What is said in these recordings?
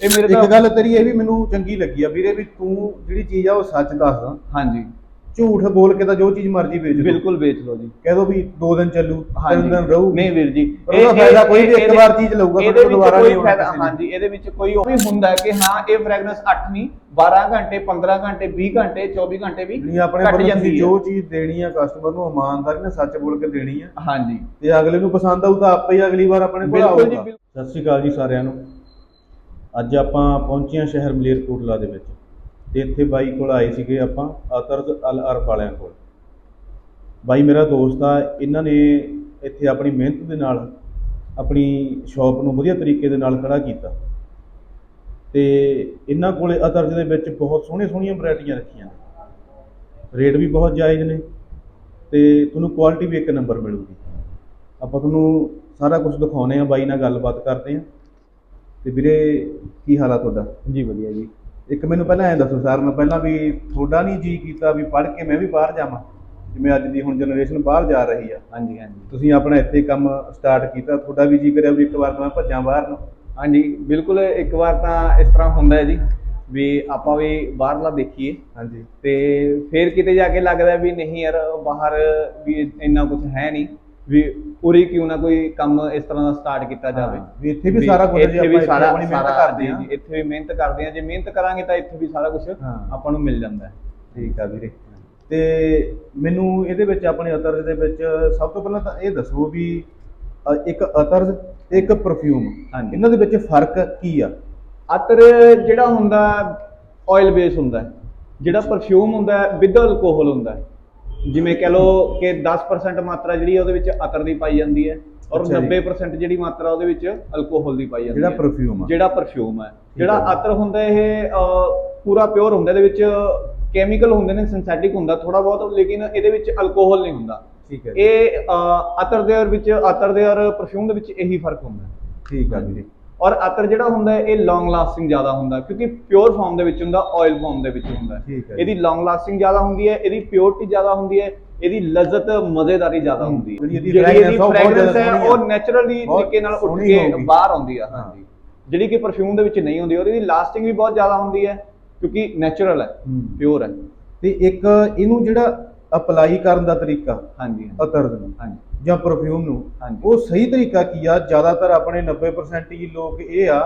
ਇਹ ਮੇਰੇ ਇੱਕ ਗੱਲ ਤੇਰੀ ਇਹ ਵੀ ਮੈਨੂੰ ਚੰਗੀ ਲੱਗੀ ਆ ਵੀਰੇ ਵੀ ਤੂੰ ਜਿਹੜੀ ਚੀਜ਼ ਆ ਉਹ ਸੱਚ ਦੱਸਦਾ ਹਾਂਜੀ। ਝੂਠ ਬੋਲ ਕੇ ਤਾਂ ਜੋ ਚੀਜ਼ ਮਰਜ਼ੀ ਵੇਚ ਦੋ। ਬਿਲਕੁਲ ਵੇਚ ਲਓ ਜੀ। ਕਹਿ ਦੋ ਵੀ 2 ਦਿਨ ਚੱਲੂ 3 ਹਾਂਜੀ। ਦਿਨ ਰਹੂ। ਨਹੀਂ ਵੀਰ ਜੀ ਉਹਦਾ ਫਾਇਦਾ ਕੋਈ ਵੀ ਇੱਕ ਇਹਦੇ- ਵਾਰ ਚੀਜ਼ ਲਊਗਾ, ਇਹਦੇ ਫਿਰ ਵਿੱਚ ਦੁਬਾਰਾ ਕੋਈ ਫਾਇਦਾ। ਹਾਂਜੀ ਇਹਦੇ ਵਿੱਚ ਕੋਈ ਉਹ ਵੀ ਹੁੰਦਾ ਕਿ ਹਾਂ ਇਹ ਫ੍ਰੈਗਰੈਂਸ 8 ਨਹੀਂ 12 ਘੰਟੇ 15 ਘੰਟੇ 20 ਘੰਟੇ 24 ਘੰਟੇ ਵੀ ਨਹੀਂ ਆਪਣੇ ਘੱਟ ਜਾਂਦੀ। ਜੋ ਚੀਜ਼ ਦੇਣੀ ਆ ਕਸਟਮਰ ਨੂੰ ਇਮਾਨਦਾਰੀ ਨਾਲ ਸੱਚ ਬੋਲ ਕੇ ਦੇਣੀ ਆ। ਹਾਂਜੀ। ਤੇ ਅਗਲੇ ਨੂੰ ਪਸੰਦ ਆਊ ਤਾਂ ਆਪੇ ਹੀ ਅਗਲੀ ਵਾਰ ਆਪਣੇ ਕੋਲ ਆਊਗਾ। ਸਤਿ ਸ਼੍ਰੀ ਅਕਾਲ ਜੀ ਸਾਰਿਆਂ ਨੂੰ। ਅੱਜ ਆਪਾਂ ਪਹੁੰਚੇ ਹਾਂ ਸ਼ਹਿਰ ਮਲੇਰਕੋਟਲਾ ਦੇ ਵਿੱਚ ਤੇ ਇੱਥੇ ਬਾਈ ਕੋਲ ਆਏ ਸੀਗੇ ਆਪਾਂ ਅਤਰਜ਼ ਅਲ ਅਰਬ ਵਾਲਿਆਂ ਕੋਲ। ਬਾਈ ਮੇਰਾ ਦੋਸਤ ਆ, ਇਹਨਾਂ ਨੇ ਇੱਥੇ ਆਪਣੀ ਮਿਹਨਤ ਦੇ ਨਾਲ ਆਪਣੀ ਸ਼ਾਪ ਨੂੰ ਵਧੀਆ ਤਰੀਕੇ ਦੇ ਨਾਲ ਖੜਾ ਕੀਤਾ। ਤੇ ਇਹਨਾਂ ਕੋਲੇ ਅਤਰਜ਼ ਦੇ ਵਿੱਚ ਬਹੁਤ ਸੋਹਣੀਆਂ ਸੋਹਣੀਆਂ ਵੈਰਾਈਟੀਆਂ ਰੱਖੀਆਂ ਨੇ। ਰੇਟ ਵੀ ਬਹੁਤ ਜਾਇਜ਼ ਨੇ ਤੇ ਤੁਹਾਨੂੰ ਕੁਆਲਿਟੀ ਵੀ ਇੱਕ ਨੰਬਰ ਮਿਲੂਗੀ। ਆਪਾਂ ਤੁਹਾਨੂੰ ਸਾਰਾ ਕੁਝ ਦਿਖਾਉਨੇ ਆ ਬਾਈ ਨਾਲ ਗੱਲਬਾਤ ਕਰਦੇ ਆ ਤੇ ਵੀਰੇ ਕੀ ਹਾਲ ਆ ਤੁਹਾਡਾ? ਜੀ ਵਧੀਆ ਜੀ। ਇੱਕ ਮੈਨੂੰ ਪਹਿਲਾਂ ਐਂ ਦੱਸੋ ਸਰ ਮੈਂ ਪਹਿਲਾਂ ਵੀ ਤੁਹਾਡਾ ਨਹੀਂ ਜੀ ਕੀਤਾ ਵੀ ਪੜ੍ਹ ਕੇ ਮੈਂ ਵੀ ਬਾਹਰ ਜਾਵਾਂ ਜਿਵੇਂ ਅੱਜ ਦੀ ਹੁਣ ਜਨਰੇਸ਼ਨ ਬਾਹਰ ਜਾ ਰਹੀ ਆ। ਹਾਂਜੀ ਹਾਂਜੀ। ਤੁਸੀਂ ਆਪਣਾ ਇੱਥੇ ਕੰਮ ਸਟਾਰਟ ਕੀਤਾ ਤੁਹਾਡਾ ਵੀ ਜੀ ਕਰਿਆ ਵੀ ਇੱਕ ਵਾਰ ਤਾਂ ਮੈਂ ਭੱਜਾਂ ਬਾਹਰ ਨੂੰ। ਹਾਂਜੀ ਬਿਲਕੁਲ ਇੱਕ ਵਾਰ ਤਾਂ ਇਸ ਤਰ੍ਹਾਂ ਹੁੰਦਾ ਹੈ ਜੀ ਵੀ ਆਪਾਂ ਵੀ ਬਾਹਰਲਾ ਦੇਖੀਏ। ਹਾਂਜੀ। ਤੇ ਫਿਰ ਕਿਤੇ ਜਾ ਕੇ ਲੱਗਦਾ ਵੀ ਨਹੀਂ ਯਾਰ ਬਾਹਰ ਵੀ ਇੰਨਾ ਕੁਝ ਹੈ ਨਹੀਂ। ਵੀ ਉਰੇ ਕਿਉਂ ਨਾ ਕੋਈ ਕੰਮ ਇਸ ਤਰ੍ਹਾਂ ਦਾ ਸਟਾਰਟ ਕੀਤਾ ਜਾਵੇ ਵੀ ਇੱਥੇ ਵੀ ਸਾਰਾ ਕੁਝ ਜੇ ਇੱਥੇ ਵੀ ਸਾਰਾ ਆਪਣੀ ਮਿਹਨਤ ਸਾਰਾ ਕਰਦੇ ਆ ਜੀ, ਇੱਥੇ ਵੀ ਮਿਹਨਤ ਕਰਦੇ ਆ ਜੇ ਮਿਹਨਤ ਕਰਾਂਗੇ ਤਾਂ ਇੱਥੇ ਵੀ ਸਾਰਾ ਕੁਝ। ਆਪਾਂ ਨੂੰ ਮਿਲ ਜਾਂਦਾ ਹੈ ਠੀਕ ਆ ਵੀਰੇ ਤੇ ਮੈਨੂੰ ਇਹਦੇ ਵਿੱਚ ਆਪਣੇ ਅਤਰ ਦੇ ਵਿੱਚ ਸਭ ਤੋਂ ਪਹਿਲਾਂ ਤਾਂ ਇਹ ਦੱਸੋ ਵੀ ਇੱਕ ਅਤਰ ਇੱਕ ਪਰਫਿਊਮ। ਇਹਨਾਂ ਦੇ ਵਿੱਚ ਫ਼ਰਕ ਕੀ ਆ ਅਤਰ ਜਿਹੜਾ ਹੁੰਦਾ ਆਇਲ ਬੇਸ ਹੁੰਦਾ। ਜਿਹੜਾ ਪਰਫਿਊਮ ਹੁੰਦਾ ਵਿਦ ਅਲਕੋਹਲ ਹੁੰਦਾ। ਜਿਵੇਂ ਕਹ ਲਓ ਕਿ 10% ਮਾਤਰਾ ਜਿਹੜੀ ਹੈ ਉਹਦੇ ਵਿੱਚ ਅਤਰ ਦੀ ਪਾਈ ਜਾਂਦੀ ਹੈ ਔਰ ਅੱਛਾ ਜੀ। 90% ਜਿਹੜੀ ਮਾਤਰਾ ਉਹਦੇ ਵਿੱਚ ਅਲਕੋਹਲ ਦੀ ਪਾਈ ਜਾਂਦੀ ਜਿਹੜਾ ਹੈ। ਪਰਫਿਊਮ ਜਿਹੜਾ ਪਰਫਿਊਮ ਹੈ। ਹੈ ਜਿਹੜਾ ਜੀ। ਅਤਰ ਹੁੰਦਾ ਇਹ ਪੂਰਾ ਪਿਓਰ ਹੁੰਦਾ ਇਹਦੇ ਵਿੱਚ ਕੈਮੀਕਲ ਹੁੰਦੇ ਨੇ ਸਿੰਥੈਟਿਕ ਹੁੰਦਾ ਥੋੜਾ ਬਹੁਤ ਲੇਕਿਨ ਇਹਦੇ ਵਿੱਚ ਅਲਕੋਹਲ ਨਹੀਂ ਹੁੰਦਾ। ਠੀਕ ਹੈ ਇਹ ਅਤਰ ਦੇ ਔਰ ਵਿੱਚ ਅਤਰ ਦੇ ਔਰ ਪਰਫਿਊਮ ਦੇ ਵਿੱਚ ਇਹੀ ਫ਼ਰਕ ਹੁੰਦਾ। ਹੈ ਠੀਕ ਆ ਵੀਰੇ ਔਰ ਅਤਰ ਜਿਹੜਾ ਹੁੰਦਾ ਹੈ ਇਹ ਲੌਂਗ ਲਾਸਟਿੰਗ ਜ਼ਿਆਦਾ ਹੁੰਦਾ ਕਿਉਂਕਿ ਪਿਓਰ ਫਾਰਮ ਦੇ ਵਿੱਚ ਹੁੰਦਾ ਆਇਲ ਫਾਰਮ ਦੇ ਵਿੱਚ ਹੁੰਦਾ। ਠੀਕ ਹੈ। ਇਹਦੀ ਲੌਂਗ ਲਾਸਟਿੰਗ ਜ਼ਿਆਦਾ ਹੁੰਦੀ ਹੈ ਇਹਦੀ ਪਿਓਰਿਟੀ ਜ਼ਿਆਦਾ ਹੁੰਦੀ ਹੈ ਇਹਦੀ ਲਜ਼ਤ ਮਜ਼ੇਦਾਰੀ ਜ਼ਿਆਦਾ ਹੁੰਦੀ ਹੈ ਜਿਹੜੀ ਇਹਦੀ ਇਹਦੀ fragrance ਹੈ ਉਹ। ਨੈਚੁਰਲੀ ਤਰੀਕੇ ਨਾਲ ਉੱਠ ਕੇ। ਬਾਹਰ ਆਉਂਦੀ ਆ ਹਾਂ। ਹਾਂਜੀ ਜਿਹੜੀ ਕਿ ਪਰਫਿਊਮ ਦੇ ਵਿੱਚ ਨਹੀਂ ਹੁੰਦੀ ਉਹਦੀ ਲਾਸਟਿੰਗ ਵੀ ਬਹੁਤ ਜ਼ਿਆਦਾ ਹੁੰਦੀ ਹੈ ਕਿਉਂਕਿ ਨੈਚੁਰਲ ਹੂੰ। ਪਿਓਰ ਹੈ ਤੇ ਇੱਕ ਇਹਨੂੰ ਜਿਹੜਾ ਅਪਲਾਈ ਕਰਨ ਦਾ ਤਰੀਕਾ ਹਾਂਜੀ ਅਤਰ ਨੂੰ ਹਾਂਜੀ। ਜਾਂ ਪਰਫਿਊਮ ਨੂੰ। ਹਾਂਜੀ। ਉਹ ਸਹੀ ਤਰੀਕਾ ਕੀ ਆ? ਜ਼ਿਆਦਾਤਰ ਆਪਣੇ 90% ਹੀ ਲੋਕ ਇਹ ਆ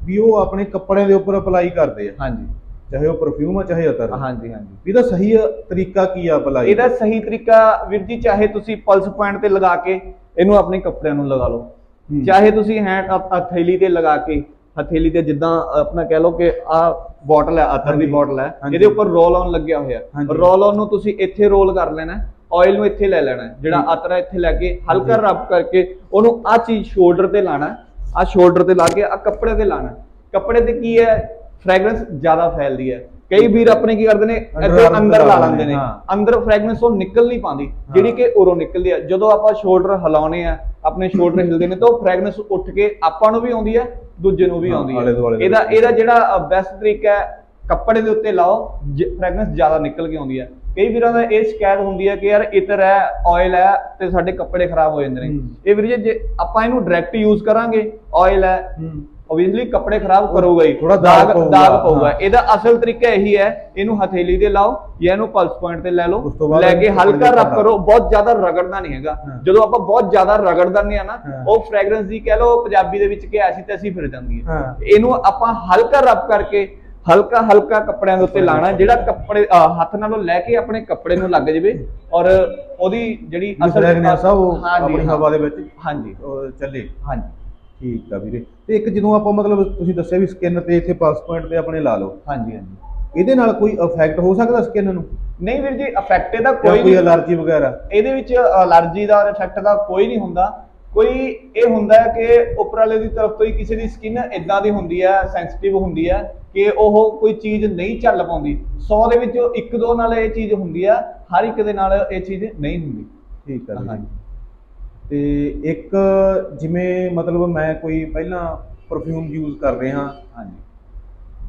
ਵੀ ਉਹ ਆਪਣੇ ਕੱਪੜਿਆਂ ਦੇ ਉੱਪਰ ਅਪਲਾਈ ਕਰਦੇ ਆ। ਹਾਂਜੀ। ਚਾਹੇ ਉਹ ਪਰਫਿਊਮ ਆ ਚਾਹੇ ਅਤਰ। ਹਾਂਜੀ ਹਾਂਜੀ। ਇਹਦਾ ਸਹੀ ਤਰੀਕਾ ਕੀ ਆ ਅਪਲਾਈ ਇਹਦਾ ਸਹੀ ਤਰੀਕਾ ਵੀਰ ਜੀ ਚਾਹੇ ਤੁਸੀਂ ਪਲਸ ਪੁਆਇੰਟ ਤੇ ਲਗਾ ਕੇ ਇਹਨੂੰ ਆਪਣੇ ਕੱਪੜਿਆਂ ਨੂੰ ਲਗਾ ਲਓ। ਚਾਹੇ ਤੁਸੀਂ ਹੈਂਡ ਹਥੇਲੀ ਤੇ ਲਗਾ ਕੇ ਹਥੇਲੀ ਤੇ ਜਿੱਦਾਂ ਆਪਣਾ ਕਹਿ ਲਓ ਕਿ ਆ ਬੋਟਲ ਹੈ ਅਤਰ ਦੀ। ਬੋਟਲ ਹੈ। ਇਹਦੇ ਉੱਪਰ ਰੋਲ ਆਨ ਲੱਗਿਆ ਹੋਇਆ। ਰੋਲ ਆਨ ਨੂੰ ਤੁਸੀਂ ਇੱਥੇ ਰੋਲ ਕਰ ਲੈਣਾ ਆਇਲ ਨੂੰ ਇੱਥੇ ਲੈ ਲੈਣਾ ਹੈ। ਜਿਹੜਾ ਹੂੰ। ਅਤਰ ਹੈ ਇੱਥੇ ਲੈ ਕੇ ਹਲਕਾ। ਰਬ ਕਰਕੇ ਉਹਨੂੰ ਆ ਚੀਜ਼ ਸ਼ੋਲਡਰ ਤੇ ਲਾਣਾ ਆ ਸ਼ੋਲਡਰ ਤੇ ਲਾ ਕੇ ਆ ਕੱਪੜੇ ਤੇ ਲਾਣਾ ਕੱਪੜੇ ਤੇ ਕੀ ਹੈ ਫ੍ਰੈਗਰੈਂਸ ਜ਼ਿਆਦਾ ਫੈਲਦੀ ਹੈ ਕਈ ਵੀਰ ਆਪਣੇ ਕੀ ਕਰਦੇ ਨੇ ਇੱਥੇ ਅੰਦਰ ਲਾ ਲੈਂਦੇ ਨੇ ਹਾਂ। ਅੰਦਰ ਫ੍ਰੈਗਰੈਂਸ ਉਹ ਨਿਕਲ ਨਹੀਂ ਪਾਉਂਦੀ ਜਿਹੜੀ ਕਿ ਉਰੋਂ ਨਿਕਲਦੀ ਆ ਜਦੋਂ ਆਪਾਂ ਸ਼ੋਲਡਰ ਹਿਲਾਉਨੇ ਆ ਆਪਣੇ ਸ਼ੋਲਡਰ ਹਿਲਦੇ ਨੇ ਤਾਂ ਉਹ ਫ੍ਰੈਗਰੈਂਸ ਉੱਠ ਕੇ ਆਪਾਂ ਨੂੰ ਵੀ ਆਉਂਦੀ ਹੈ ਦੂਜੇ ਨੂੰ ਵੀ ਹਾਂ, ਆਉਂਦੀ ਆਲੇ ਦੁਆਲੇ ਹੈ ਦੇ ਇਹਦਾ। ਇਹਦਾ ਜਿਹੜਾ ਬੈਸਟ ਤਰੀਕਾ ਹੈ ਕੱਪੜੇ ਦੇ ਉੱਤੇ ਲਾਓ ਫ੍ਰੈਗਰੈਂਸ ਜ਼ਿਆਦਾ ਨਿਕਲ ਕੇ ਆਉਂਦੀ ਹੈ ਕਈ ਵੀਰਾਂ ਦਾ ਇਹ ਸ਼ਿਕਾਇਤ ਹੁੰਦੀ ਹੈ ਕਿ ਯਾਰ ਇਤਰ ਹੈ ਆਇਲ ਹੈ ਤੇ ਸਾਡੇ ਕੱਪੜੇ ਖਰਾਬ ਹੋ ਜਾਂਦੇ ਨੇ। ਇਹ ਵੀਰ ਜੀ ਜੇ ਆਪਾਂ ਇਹਨੂੰ ਡਾਇਰੈਕਟ ਯੂਜ਼ ਕਰਾਂਗੇ ਆਇਲ ਹੂੰ। ਓਬਵੀਅਸਲੀ ਕੱਪੜੇ ਖਰਾਬ ਕਰੂਗਾ ਹੀ ਥੋੜ੍ਹਾ ਦਾਗ ਦਾਗ ਪਊਗਾ। ਇਹਦਾ ਅਸਲ ਤਰੀਕਾ ਇਹੀ ਹੈ ਇਹਨੂੰ ਹਥੇਲੀ ਤੇ ਲਾਓ ਜਾਂ ਇਹਨੂੰ ਪਲਸ ਪੁਆਇੰਟ ਤੇ ਲੈ ਲਓ ਲੈ ਕੇ ਹਲਕਾ ਰਬ ਕਰੋ ਬਹੁਤ ਜ਼ਿਆਦਾ ਰਗੜਨਾ ਨਹੀਂ ਹੈਗਾ। ਜਦੋਂ ਆਪਾਂ ਬਹੁਤ ਜ਼ਿਆਦਾ ਰਗੜ ਦਿੰਦੇ ਆ ਨਾ। ਉਹ ਫ੍ਰੈਗਰੈਂਸ ਦੀ ਕਹਿ ਲਓ ਪੰਜਾਬੀ ਦੇ ਵਿੱਚ ਕਿ ਐਸੀ ਤੈਸੀ ਫਿਰ ਜਾਂਦੀ ਹੈ। ਇਹਨੂੰ ਆਪਾਂ ਹਲਕਾ ਰਬ ਕਰਕੇ ਹਲਕਾ ਹਲਕਾ ਕੱਪੜਿਆਂ ਦੇ ਉੱਤੇ ਲਾਣਾ ਜਿਹੜਾ ਕੱਪੜੇ ਹੱਥ ਨਾਲੋਂ ਲੈ ਕੇ ਆਪਣੇ ਕੱਪੜੇ ਨੂੰ ਲੱਗ ਜਾਵੇ ਔਰ ਉਹਦੀ ਜਿਹੜੀ ਅਸਲ ਆ ਉਹ ਆਪਣੀ। ਹਵਾ ਦੇ ਵਿੱਚ ਹਾਂਜੀ ਉਹ ਚੱਲੇ ਹਾਂਜੀ ਠੀਕ ਆ ਵੀਰੇ। ਤੇ ਇੱਕ ਜਦੋਂ ਆਪਾਂ ਮਤਲਬ ਤੁਸੀਂ ਦੱਸਿਆ ਵੀ ਸਕਿਨ ਤੇ ਇੱਥੇ ਪਲਸ ਪੁਆਇੰਟ ਤੇ ਆਪਣੇ ਲਾ ਲਓ। ਹਾਂਜੀ ਹਾਂਜੀ। ਇਹਦੇ ਨਾਲ ਕੋਈ ਇਫੈਕਟ ਹੋ ਸਕਦਾ ਸਕਿਨ ਨੂੰ? ਨਹੀਂ ਵੀਰ ਜੀ ਅਫੈਕਟ ਇਹਦਾ ਕੋਈ ਕੋਈ ਅਲਰਜੀ ਵਗੈਰਾ? ਇਹਦੇ ਵਿੱਚ ਅਲਰਜੀ ਦਾ ਇਫੈਕਟ ਦਾ ਕੋਈ ਨਹੀਂ ਹੁੰਦਾ। ਕੋਈ ਇਹ ਹੁੰਦਾ ਹੈ ਕਿ ਉੱਪਰ ਵਾਲੇ ਦੀ ਤਰਫ ਤੋਂ ਹੀ ਕਿਸੇ ਦੀ ਸਕਿਨ ਇਦਾਂ ਦੀ ਹੁੰਦੀ ਹੈ ਸੈਂਸਿਟਿਵ ਹੁੰਦੀ ਹੈ ਕਿ ਉਹ ਕੋਈ ਚੀਜ਼ ਨਹੀਂ ਝੱਲ ਪਾਉਂਦੀ। 100 ਦੇ ਵਿੱਚੋਂ ਇੱਕ ਦੋ ਨਾਲ ਇਹ ਚੀਜ਼ ਹੁੰਦੀ ਆ ਹਰ ਇੱਕ ਦੇ ਨਾਲ ਇਹ ਚੀਜ਼ ਨਹੀਂ ਹੁੰਦੀ। ਠੀਕ ਵੀਰੇ। ਹਾਂਜੀ। ਤੇ ਇੱਕ ਜਿਵੇਂ ਮਤਲਬ ਮੈਂ ਕੋਈ ਪਹਿਲਾਂ ਪਰਫਿਊਮ ਯੂਜ਼ ਕਰ ਰਿਹਾ ਹਾਂਜੀ।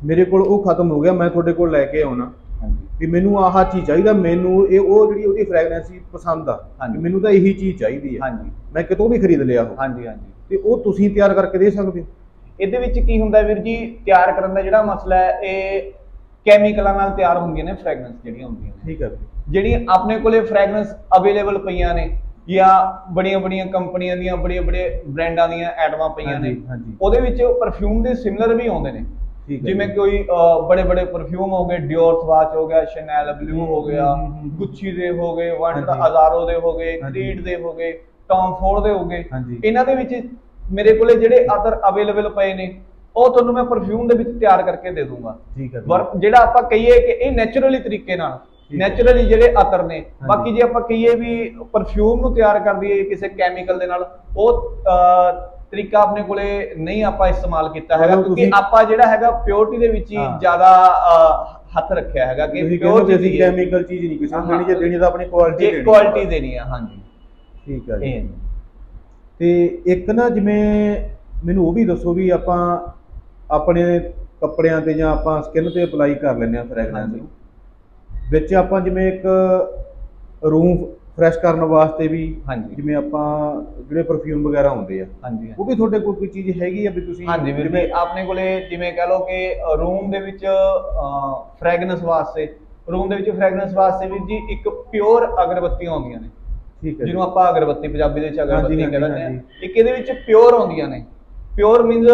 ਮੇਰੇ ਕੋਲ ਉਹ ਖਤਮ ਹੋ ਗਿਆ ਮੈਂ ਤੁਹਾਡੇ ਕੋਲ ਲੈ ਕੇ ਆਉਣਾ। ਹਾਂਜੀ। ਵੀ ਮੈਨੂੰ ਆਹ ਚੀਜ਼ ਚਾਹੀਦਾ ਮੈਨੂੰ ਇਹ ਉਹ ਜਿਹੜੀ ਉਹਦੀ ਫ੍ਰੈਗਰੈਂਸ ਪਸੰਦ ਆ ਹਾਂਜੀ। ਮੈਨੂੰ ਤਾਂ ਇਹੀ ਚੀਜ਼ ਚਾਹੀਦੀ ਆ। ਹਾਂਜੀ। ਮੈਂ ਕਿਤੋਂ ਵੀ ਖਰੀਦ ਲਿਆ ਉਹ। ਹਾਂਜੀ ਹਾਂਜੀ। ਤੇ ਉਹ ਤੁਸੀਂ ਤਿਆਰ ਕਰਕੇ ਦੇ ਸਕਦੇ ਹੋ। ਇਹਦੇ ਵਿੱਚ ਕੀ ਹੁੰਦਾ ਵੀਰ ਜੀ ਤਿਆਰ ਕਰਨ ਦਾ ਜਿਹੜਾ ਮਸਲਾ ਹੈ ਇਹ ਕੈਮੀਕਲਾਂ ਨਾਲ ਤਿਆਰ ਹੁੰਦੀਆਂ ਨੇ ਫ੍ਰੈਗਰੈਂਸ ਜਿਹੜੀਆਂ ਹੁੰਦੀਆਂ ਨੇ। ਠੀਕ ਹੈ ਜਿਹੜੀਆਂ ਆਪਣੇ ਕੋਲੇ ਫ੍ਰੈਗਰੈਂਸ ਅਵੇਲੇਬਲ ਪਈਆਂ ਨੇ ਜਾਂ ਬੜੀਆਂ ਬੜੀਆਂ ਕੰਪਨੀਆਂ ਦੀਆਂ ਬੜੀਆਂ ਬੜੇ ਬ੍ਰਾਂਡਾਂ ਦੀਆਂ ਐਟਮਾਂ ਪਈਆਂ ਨੇ ਹਾਂਜੀ, ਹਾਂਜੀ। ਉਹਦੇ ਵਿੱਚ ਪਰਫਿਊਮ ਦੇ ਸਿਮਿਲਰ ਵੀ ਆਉਂਦੇ ਨੇ ਠੀਕ ਹੈ ਜਿਵੇਂ। ਕੋਈ ਬੜੇ ਬੜੇ ਪਰਫਿਊਮ ਹੋ ਗਏ ਡਿਓਰ ਸਵਾਚ ਹੋ ਗਿਆ ਸ਼ੈਨਲ ਬਲੂ ਹੋ ਗਿਆ ਹਮ, ਹਮ, ਹਮ। ਗੁੱਚੀ ਦੇ ਹੋ ਗਏ ਵੰਡ ਹਾਂਜੀ। ਅਜ਼ਾਰੋ ਦੇ ਹੋ ਗਏ ਹਾਂਜੀ। ਕ੍ਰੀਡ ਦੇ ਹੋ ਗਏ ਟੌਮ ਫੋਰਡ ਦੇ ਹੋ ਗਏ ਹਾਂਜੀ। ਇਹਨਾਂ ਦੇ ਵਿੱਚ ਮੇਰੇ ਕੋਲੇ ਜਿਹੜੇ ਅਦਰ ਅਵੇਲੇਬਲ ਪਏ ਨੇ ਉਹ ਤੁਹਾਨੂੰ ਮੈਂ ਪਰਫਿਊਮ ਦੇ ਵਿੱਚ ਤਿਆਰ ਕਰਕੇ ਦੇ ਦੂੰਗਾ ਠੀਕ ਹੈ ਵਰ ਜਿਹੜਾ ਆਪਾਂ ਕਹੀਏ ਕਿ ਇਹ ਨੇਚਰਲੀ ਤਰੀਕੇ ਨਾਲ। ਨੇਚਰਲੀ ਜਿਹੜੇ ਅਤਰ ਨੇ ਬਾਕੀ ਜੇ ਆਪਾਂ ਕਹੀਏ ਵੀ ਪਰਫਿਊਮ ਨੂੰ ਤਿਆਰ ਕਰ ਦਈਏ ਕਿਸੇ ਕੈਮੀਕਲ ਦੇ ਨਾਲ ਉਹ ਤਰੀਕਾ ਆਪਣੇ ਕੋਲੇ ਨਹੀਂ ਆਪਾਂ ਇਸਤੇਮਾਲ ਕੀਤਾ ਹੈਗਾ ਕਿਉਂਕਿ ਆਪਾਂ ਜਿਹੜਾ ਹੈਗਾ ਪਿਓਰਿਟੀ ਦੇ ਵਿੱਚ ਹੀ। ਜ਼ਿਆਦਾ ਹੱਥ ਰੱਖਿਆ ਹੈਗਾ ਕਿ ਚੀਜ਼ ਹੈ। ਕੈਮੀਕਲ ਚੀਜ਼ ਨਹੀਂ ਕਿਸੇ ਨੂੰ ਦੇਣੀ ਜੇ ਦੇਣੀ ਤਾਂ ਆਪਣੀ ਕੁਆਲਿਟੀ ਦੇਣੀ ਕੁਆਲਿਟੀ ਦੇਣੀ ਆ ਹਾਂਜੀ। ਠੀਕ ਹੈ ਜੀ। ਤੇ ਇੱਕ ਨਾ ਜਿਵੇਂ ਮੈਨੂੰ ਉਹ ਵੀ ਦੱਸੋ ਵੀ ਆਪਾਂ ਆਪਣੇ ਕੱਪੜਿਆਂ ਤੇ ਜਾਂ ਆਪਾਂ ਸਕਿਨ ਤੇ ਅਪਲਾਈ ਕਰ ਲੈਂਦੇ ਆ ਫ੍ਰੈਗਰੈਂਸ। ਨੂੰ। ਵਿੱਚ ਆਪਾਂ ਜਿਵੇਂ ਇੱਕ ਰੂਮ ਫਰੈਸ਼ ਕਰਨ ਵਾਸਤੇ ਵੀ ਹਾਂਜੀ। ਜਿਵੇਂ ਆਪਾਂ ਜਿਹੜੇ ਪਰਫਿਊਮ ਵਗੈਰਾ ਹੁੰਦੇ ਆ ਹਾਂਜੀ ਉਹ ਵੀ ਤੁਹਾਡੇ ਕੋਲ ਕੋਈ ਚੀਜ਼ ਹੈਗੀ ਆ ਵੀ ਤੁਸੀਂ ਹਾਂਜੀ ਵੀਰ ਜੀ ਆਪਣੇ ਕੋਲੇ ਜਿਵੇਂ ਕਹ ਲਓ ਕਿ ਰੂਮ ਦੇ ਵਿੱਚ ਫ੍ਰੈਗਨੈਂਸ ਵਾਸਤੇ ਰੂਮ ਦੇ ਵਿੱਚ ਫ੍ਰੈਗਨੈਂਸ ਵਾਸਤੇ ਵੀਰ ਜੀ ਇੱਕ ਪਿਓਰ ਅਗਰਬੱਤੀਆਂ ਆਉਂਦੀਆਂ ਨੇ। ਠੀਕ ਹੈ। ਜਿਹਨੂੰ ਆਪਾਂ ਅਗਰਬੱਤੀ ਪੰਜਾਬੀ ਦੇ ਵਿੱਚ ਅਗਰਬੱਤੀ ਕਹਿੰਦੇ ਆ। ਇੱਕ ਇਹਦੇ ਵਿੱਚ ਪਿਓਰ ਆਉਂਦੀਆਂ ਨੇ। ਪਿਓਰ ਮੀਨਸ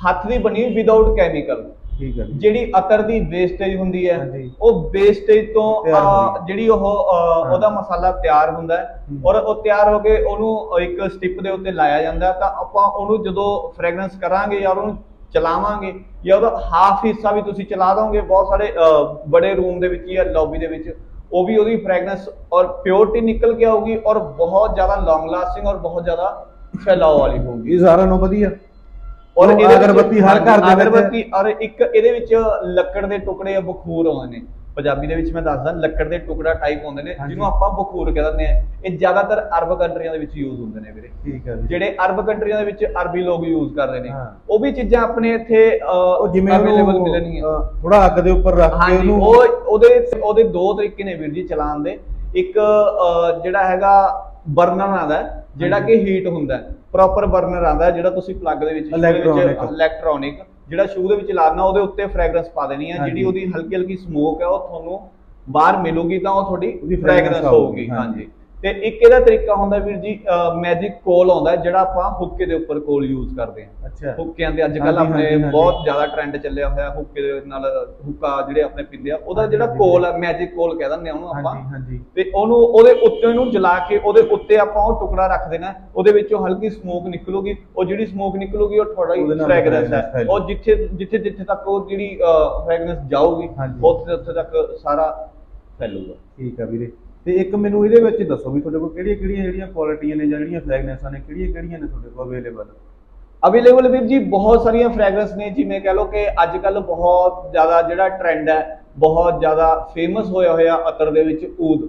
ਹੱਥ ਦੀ ਬਣੀ ਵਿਦਆਊਟ ਕੈਮੀਕਲ ਠੀਕ ਹੈ ਜੀ। ਜਿਹੜੀ ਅਤਰ ਦੀ ਵੇਸਟੇਜ ਹੁੰਦੀ ਹੈ ਹਾਂਜੀ। ਉਹ ਵੇਸਟੇਜ ਤੋਂ ਤਿਆਰ ਅਹ, ਹੁੰਦੀ ਹੈ। ਜਿਹੜੀ ਉਹ ਅਹ, ਉਹਦਾ ਮਸਾਲਾ ਤਿਆਰ ਹੁੰਦਾ ਹੈ। ਔਰ ਉਹ ਤਿਆਰ ਹੋ ਕੇ ਉਹਨੂੰ ਇੱਕ ਸਟਿਪ ਦੇ ਉੱਤੇ ਲਾਇਆ ਜਾਂਦਾ ਹੈ ਤਾਂ ਆਪਾਂ ਉਹਨੂੰ ਜਦੋਂ ਫ੍ਰੈਗਰੈਂਸ ਕਰਾਂਗੇ ਜਾਂ ਉਹਨੂੰ ਚਲਾਵਾਂਗੇ ਜਾਂ ਉਹਦਾ ਹਾਫ ਹਿੱਸਾ ਵੀ ਤੁਸੀਂ ਚਲਾ ਦੋਗੇ ਬਹੁਤ ਸਾਰੇ ਅਹ, ਬੜੇ ਰੂਮ ਦੇ ਵਿੱਚ ਜਾਂ ਲੌਬੀ ਦੇ ਵਿੱਚ ਉਹ ਵੀ ਉਹਦੀ ਫ੍ਰੈਗਰੈਂਸ ਔਰ ਪਿਓਰਿਟੀ ਨਿਕਲ ਕੇ ਆਊਗੀ ਔਰ ਬਹੁਤ ਜ਼ਿਆਦਾ ਲੌਂਗ ਲਾਸਟਿੰਗ ਔਰ ਬਹੁਤ ਜ਼ਿਆਦਾ ਫੈਲਾਅ ਵਾਲੀ ਹੋਊਗੀ ਇਹ ਸਾਰਿਆਂ ਨੂੰ ਵਧੀਆ ਔਰ ਉਹ ਇਹਦੇ ਅਗਰਬੱਤੀ ਹਰ ਘਰ ਦੇ ਵਿੱਚ- ਅਗਰਬੱਤੀ ਔਰ ਇੱਕ ਇਹਦੇ ਵਿੱਚ ਲੱਕੜ ਦੇ ਟੁਕੜੇ ਬਖੂਰ ਆਉਂਦੇ ਨੇ। ਪੰਜਾਬੀ ਦੇ ਵਿੱਚ ਮੈਂ ਦੱਸਦਾ ਲੱਕੜ ਦੇ ਟੁਕੜਾ ਟਾਈਪ ਹੁੰਦੇ ਨੇ ਹਾਂਜੀ। ਜਿਹਨੂੰ ਆਪਾਂ ਬਖੂਰ ਕਹਿ ਦਿੰਦੇ ਆ। ਇਹ ਜ਼ਿਆਦਾਤਰ ਅਰਬ ਕੰਟਰੀਆਂ ਦੇ ਵਿੱਚ ਯੂਜ਼ ਹੁੰਦੇ ਨੇ ਵੀਰੇ। ਠੀਕ ਹੈ ਜੀ। ਜਿਹੜੇ ਅਰਬ ਕੰਟਰੀਆਂ ਦੇ ਵਿੱਚ ਅਰਬੀ ਲੋਕ ਯੂਜ਼ ਕਰਦੇ ਨੇ। ਹਾਂ। ਉਹ ਵੀ ਚੀਜ਼ਾਂ ਆਪਣੇ ਇੱਥੇ ਉਹ ਜਿਵੇਂ ਅਵੇਲੇਬਲ ਮਿਲਣਗੀਆਂ। ਥੋੜਾ ਅੱਗ ਦੇ ਉੱਪਰ ਰੱਖ ਕੇ ਹਾਂਜੀ ਉਹਨੂੰ ਉਹ ਉਹਦੇ ਉਹਦੇ ਦੋ ਤਰੀਕੇ ਨੇ ਵੀਰ ਜੀ ਚਲਾਉਣ ਦੇ। ਇੱਕ ਅਹ, ਜਿਹੜਾ ਹੈਗਾ ਬਰਨਰ ਹੈ, ਜਿਹੜਾ ਕਿ ਹੀਟ ਹੁੰਦਾ। ਪ੍ਰੋਪਰ ਬਰਨਰ ਆਉਂਦਾ ਹੈ, ਜਿਹੜਾ ਤੁਸੀਂ ਪਲੱਗ ਦੇ ਵਿੱਚ। ਇਲੈਕਟ੍ਰੋਨਿਕ ਜਿਹੜਾ ਸ਼ੂ ਦੇ ਵਿੱਚ ਲਾਣਾ ਉਹਦੇ ਉੱਤੇ ਫ੍ਰੈਗਰੈਂਸ ਪਾ ਦੇਣੀ ਹੈ। ਜਿਹੜੀ ਉਹਦੀ ਹਲਕੀ ਹਲਕੀ ਸਮੋਕ ਹੈ ਉਹ ਤੁਹਾਨੂੰ ਬਾਹਰ ਮਿਲੂਗੀ ਤਾਂ ਉਹ ਤੁਹਾਡੀ ਫ੍ਰੈਗਰੈਂਸ ਹੋਊਗੀ ਹਾਂਜੀ। ਤੇ ਇੱਕ ਇਹਦਾ ਤਰੀਕਾ ਹੁੰਦਾ ਵੀਰ ਜੀ ਮੈਜਿਕ ਕੋਲ ਆਉਂਦਾ ਜਿਹੜਾ ਆਪਾਂ ਹੁੱਕੇ ਦੇ ਉੱਪਰ ਕੋਲ ਯੂਜ਼ ਕਰਦੇ ਅੱਛਾ ਹੁੱਕਿਆਂ ਦੇ ਅੱਜ ਕੱਲ ਆਪਣੇ। ਬਹੁਤ ਜ਼ਿਆਦਾ ਟ੍ਰੈਂਡ ਚੱਲਿਆ ਹੋਇਆ ਹੁੱਕੇ ਦੇ ਨਾਲ ਹੁੱਕਾ ਜਿਹੜੇ ਆਪਣੇ ਪਿੰਦੇ ਆ ਉਹਦਾ ਜਿਹੜਾ ਕੋਲ ਹੈ ਮੈਜਿਕ ਕੋਲ ਕਹਿ ਦਿੰਦੇ ਆ ਉਹਨੂੰ ਆਪਾਂ ਤੇ ਉਹਨੂੰ ਉਹਦੇ ਉੱਤੇ ਨੂੰ ਜਲਾ ਕੇ ਉਹਦੇ ਉੱਤੇ ਆਪਾਂ ਉਹ ਟੁਕੜਾ ਰੱਖ ਦੇਣਾ। ਉਹਦੇ ਵਿੱਚੋਂ ਹਲਕੀ ਸਮੋਕ ਨਿਕਲੂਗੀ ਉਹ ਜਿਹੜੀ ਸਮੋਕ ਨਿਕਲੂਗੀ ਉਹ ਥੋੜਾ ਹੀ ਫ੍ਰੈਗਰੈਂਸ ਹੈ। ਉਹ ਜਿੱਥੇ ਜਿੱਥੇ ਜਿੱਥੇ ਤੱਕ ਉਹ ਜਿਹੜੀ ਫ੍ਰੈਗਰੈਂਸ ਜਾਊਗੀ। ਉੱਥੇ ਉੱਥੇ ਤੱਕ ਸਾਰਾ ਫੈਲੂਗਾ ਠੀਕ ਆ ਵੀਰੇ ਤੇ ਇੱਕ ਮੈਨੂੰ ਇਹਦੇ ਵਿੱਚ ਦੱਸੋ ਵੀ ਤੁਹਾਡੇ ਕੋਲ ਕਿਹੜੀਆਂ ਕਿਹੜੀਆਂ ਜਿਹੜੀਆਂ ਕੁਆਲਿਟੀਆਂ ਨੇ ਜਾਂ ਜਿਹੜੀਆਂ ਫ੍ਰੈਗਨੈਂਸਾਂ ਨੇ, ਕਿਹੜੀਆਂ ਕਿਹੜੀਆਂ ਨੇ ਤੁਹਾਡੇ ਕੋਲ ਅਵੇਲੇਬਲ ਅਵੇਲੇਬਲ ਵੀਰ ਜੀ ਬਹੁਤ ਸਾਰੀਆਂ ਫ੍ਰੈਗਰੈਂਸ ਨੇ, ਜਿਵੇਂ ਕਹ ਲਓ ਕਿ ਅੱਜ ਕੱਲ ਬਹੁਤ ਜ਼ਿਆਦਾ ਜਿਹੜਾ ਟ੍ਰੈਂਡ ਹੈ, ਬਹੁਤ ਜ਼ਿਆਦਾ ਫੇਮਸ ਹੋਇਆ ਹੋਇਆ ਅਤਰ ਦੇ ਵਿੱਚ ਊਦ।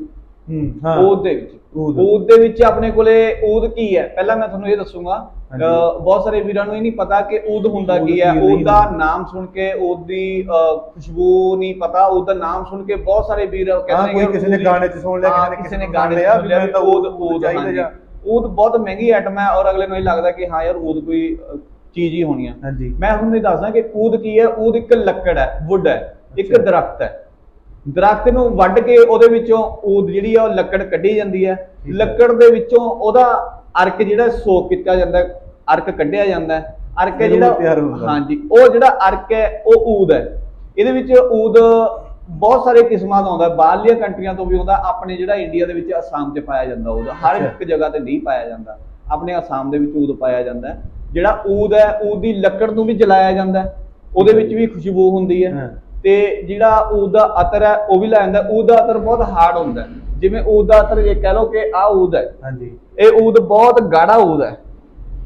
ਹੂੰ ਦੇ ਵਿੱਚ ਊਦ। ਦੇ ਵਿੱਚ ਆਪਣੇ ਕੋਲੇ ਊਦ ਕੀ ਹੈ ਪਹਿਲਾਂ ਮੈਂ ਤੁਹਾਨੂੰ ਇਹ ਦੱਸੂਗਾ ਹਾਂਜੀ। ਬਹੁਤ ਸਾਰੇ ਵੀਰਾਂ ਨੂੰ ਇਹ ਨਹੀਂ ਪਤਾ ਕਿ ਊਦ ਹੁੰਦਾ ਊਦ ਕੀ ਹੈ ਕੀ ਨਹੀਂ ਦਾ ਹੁੰਦਾ। ਨਾਮ ਸੁਣ ਕੇ ਊਦ ਦੀ ਖੁਸ਼ਬੂ ਨਹੀਂ ਪਤਾ ਊਦ ਦਾ ਨਾਮ ਸੁਣ ਕੇ ਬਹੁਤ ਸਾਰੇ ਵੀਰ ਕਹਿੰਦੇ ਕੋਈ ਕਿ ਕਿਸੇ ਨੇ ਗਾਣੇ 'ਚ ਸੁਣ ਲਿਆ, ਹਾਂ, ਕਿਸੇ ਨੇ ਕਿਸੇ ਨੇ ਕਿਸੇ ਗਾਣੇ 'ਚ ਲਿਆ ਸੁਣ ਲਿਆ ਵੀ ਵੀ ਤਾਂ ਊਦ ਊਦ ਚਾਹੀਦਾ ਹਾਂਜੀ। ਜਾਂ- ਬਹੁਤ ਮਹਿੰਗੀ ਆਈਟਮ ਹੈ ਔਰ ਅਗਲੇ ਨੂੰ ਇਹ ਲੱਗਦਾ ਕਿ ਹਾਂ ਯਾਰ ਊਦ ਕੋਈ ਚੀਜ਼ ਹੀ ਹੋਣੀ ਹੈ ਹਾਂਜੀ ਮੈਂ ਤੁਹਾਨੂੰ ਇਹ ਦੱਸਦਾ ਕਿ ਊਦ ਕੀ ਹੈ ਊਦ ਇੱਕ ਲੱਕੜ ਹੈ ਵੁੱਡ ਹੈ ਇੱਕ ਅੱਛਾ। ਦਰਖਤ ਹੈ ਦਰਖਤ ਨੂੰ ਵੱਢ ਕੇ ਉਹਦੇ ਵਿੱਚੋਂ ਊਦ ਜਿਹੜੀ ਆ ਉਹ ਲੱਕੜ ਕੱਢੀ ਜਾਂਦੀ ਹੈ। ਲੱਕੜ ਦੇ ਵਿੱਚੋਂ ਉਹਦਾ ਅਰਕ ਜਿਹੜਾ ਸੋਕ ਕੀਤਾ ਜਾਂਦਾ ਅਰਕ ਕੱਢਿਆ ਜਾਂਦਾ। ਅਰਕ ਹੈ ਉਹ ਜਿਹੜਾ। ਹਾਂਜੀ ਉਹ ਜਿਹੜਾ ਅਰਕ ਹੈ ਉਹ ਊਦ ਹੈ ਇਹਦੇ ਵਿੱਚ ਊਦ ਬਹੁਤ ਸਾਰੇ ਕਿਸਮਾਂ ਦਾ ਆਉਂਦਾ। ਬਾਹਰਲੀਆਂ ਕੰਟਰੀਆਂ ਤੋਂ ਵੀ ਆਉਂਦਾ ਆਪਣੇ ਜਿਹੜਾ ਇੰਡੀਆ ਦੇ ਵਿੱਚ ਅਸਾਮ 'ਚ ਪਾਇਆ ਜਾਂਦਾ ਊਦ ਹਰ। ਇੱਕ ਜਗ੍ਹਾ ਤੇ ਨਹੀਂ ਪਾਇਆ ਜਾਂਦਾ ਆਪਣੇ ਅਸਾਮ ਦੇ ਵਿੱਚ ਊਦ ਪਾਇਆ ਜਾਂਦਾ ਜਿਹੜਾ ਊਦ ਹੈ ਊਦ ਦੀ ਲੱਕੜ ਨੂੰ ਵੀ ਜਲਾਇਆ ਜਾਂਦਾ ਉਹਦੇ ਵਿੱਚ ਵੀ ਖੁਸ਼ਬੂ ਹੁੰਦੀ ਹਾਂ। ਤੇ ਜਿਹੜਾ ਊਦ ਦਾ ਅਤਰ ਹੈ ਉਹ ਵੀ ਲੈ ਜਾਂਦਾ ਊਦ ਦਾ ਅਤਰ ਬਹੁਤ ਹਾਰਡ ਹੁੰਦਾ ਜਿਵੇਂ ਊਦ ਦਾ ਅਤਰ ਇਹ ਕਹਿ ਲਓ ਕਿ ਆ ਊਦ ਹੈ। ਹਾਂਜੀ। ਇਹ ਊਦ ਬਹੁਤ ਗਾੜਾ ਊਦ ਹੈ।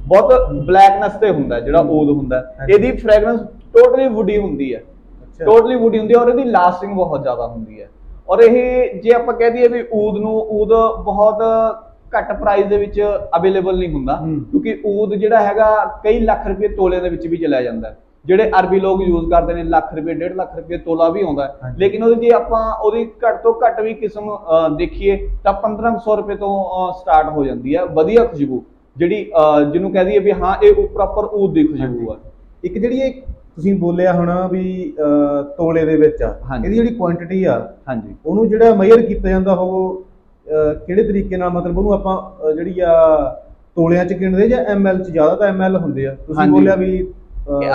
ਬਹੁਤ ਬਲੈਕਨੈਸ ਤੇ ਹੁੰਦਾ ਜਿਹੜਾ ਊਦ ਹੁੰਦਾ। ਇਹਦੀ ਫ੍ਰੈਗਰੈਂਸ ਟੋਟਲੀ ਵੁਡੀ ਹੁੰਦੀ ਹੈ। ਟੋਟਲੀ ਵੁਡੀ ਹੁੰਦੀ ਹੈ ਔਰ ਇਹਦੀ ਲਾਸਟਿੰਗ ਬਹੁਤ ਜ਼ਿਆਦਾ ਹੁੰਦੀ ਹੈ। ਔਰ ਇਹ ਜੇ ਆਪਾਂ ਕਹਿ ਦਈਏ ਵੀ ਊਦ ਨੂੰ ਊਦ ਬਹੁਤ ਘੱਟ ਪ੍ਰਾਈਸ ਦੇ ਵਿੱਚ ਅਵੇਲੇਬਲ ਨਹੀਂ ਹੁੰਦਾ। ਕਿਉਂਕਿ ਊਦ ਜਿਹੜਾ ਹੈਗਾ ਕਈ ਲੱਖ ਰੁਪਏ ਤੋਲੇ ਦੇ ਵਿੱਚ ਵੀ ਚਲਿਆ ਜਾਂਦਾ ਹੈ। ਜਿਹੜੇ ਅਰਬੀ ਲੋਕ ਯੂਜ਼ ਕਰਦੇ ਨੇ ਲੱਖ ਰੁਪਏ 1.5 ਲੱਖ ਰੁਪਏ ਤੋਲਾ ਵੀ ਆਉਂਦਾ ਹੈ। ਲੇਕਿਨ ਉਹਦੀ ਜੇ ਆਪਾਂ ਉਹਦੀ ਘੱਟ ਤੋਂ ਘੱਟ ਵੀ ਕਿਸਮ ਦੇਖੀਏ ਤਾਂ 1500 ਰੁਪਏ ਤੋਂ ਸਟਾਰਟ ਹੋ ਜਾਂਦੀ ਹੈ। ਵਧੀਆ ਖੁਸ਼ਬੂ ਜਿਹੜੀ ਜਿਹਨੂੰ ਕਹਿ ਦਈਏ ਵੀ ਹਾਂ ਇਹ ਪ੍ਰੋਪਰ ਊਦ ਦੀ ਖੁਸ਼ਬੂ ਆ। ਇੱਕ ਜਿਹੜੀ ਇਹ ਤੁਸੀਂ ਬੋਲਿਆ ਹੁਣ ਵੀ ਤੋਲੇ ਦੇ ਵਿੱਚ ਆ। ਇਹਦੀ ਜਿਹੜੀ ਕੁਆਂਟੀਟੀ ਆ ਹਾਂਜੀ। ਉਹਨੂੰ ਜਿਹੜਾ ਮੇਜਰ ਕੀਤਾ ਜਾਂਦਾ ਉਹ ਕਿਹੜੇ ਤਰੀਕੇ ਨਾਲ? ਮਤਲਬ ਉਹਨੂੰ ਆਪਾਂ ਜਿਹੜੀ ਆ ਤੋਲਿਆਂ ਚ ਗਿਣਦੇ ਜਾਂ ਐਮਐਲ ਚ? ਜ਼ਿਆਦਾ ਤਾਂ ਐਮਐਲ ਹੁੰਦੇ ਆ। ਤੁਸੀਂ। ਬੋਲਿਆ ਵੀ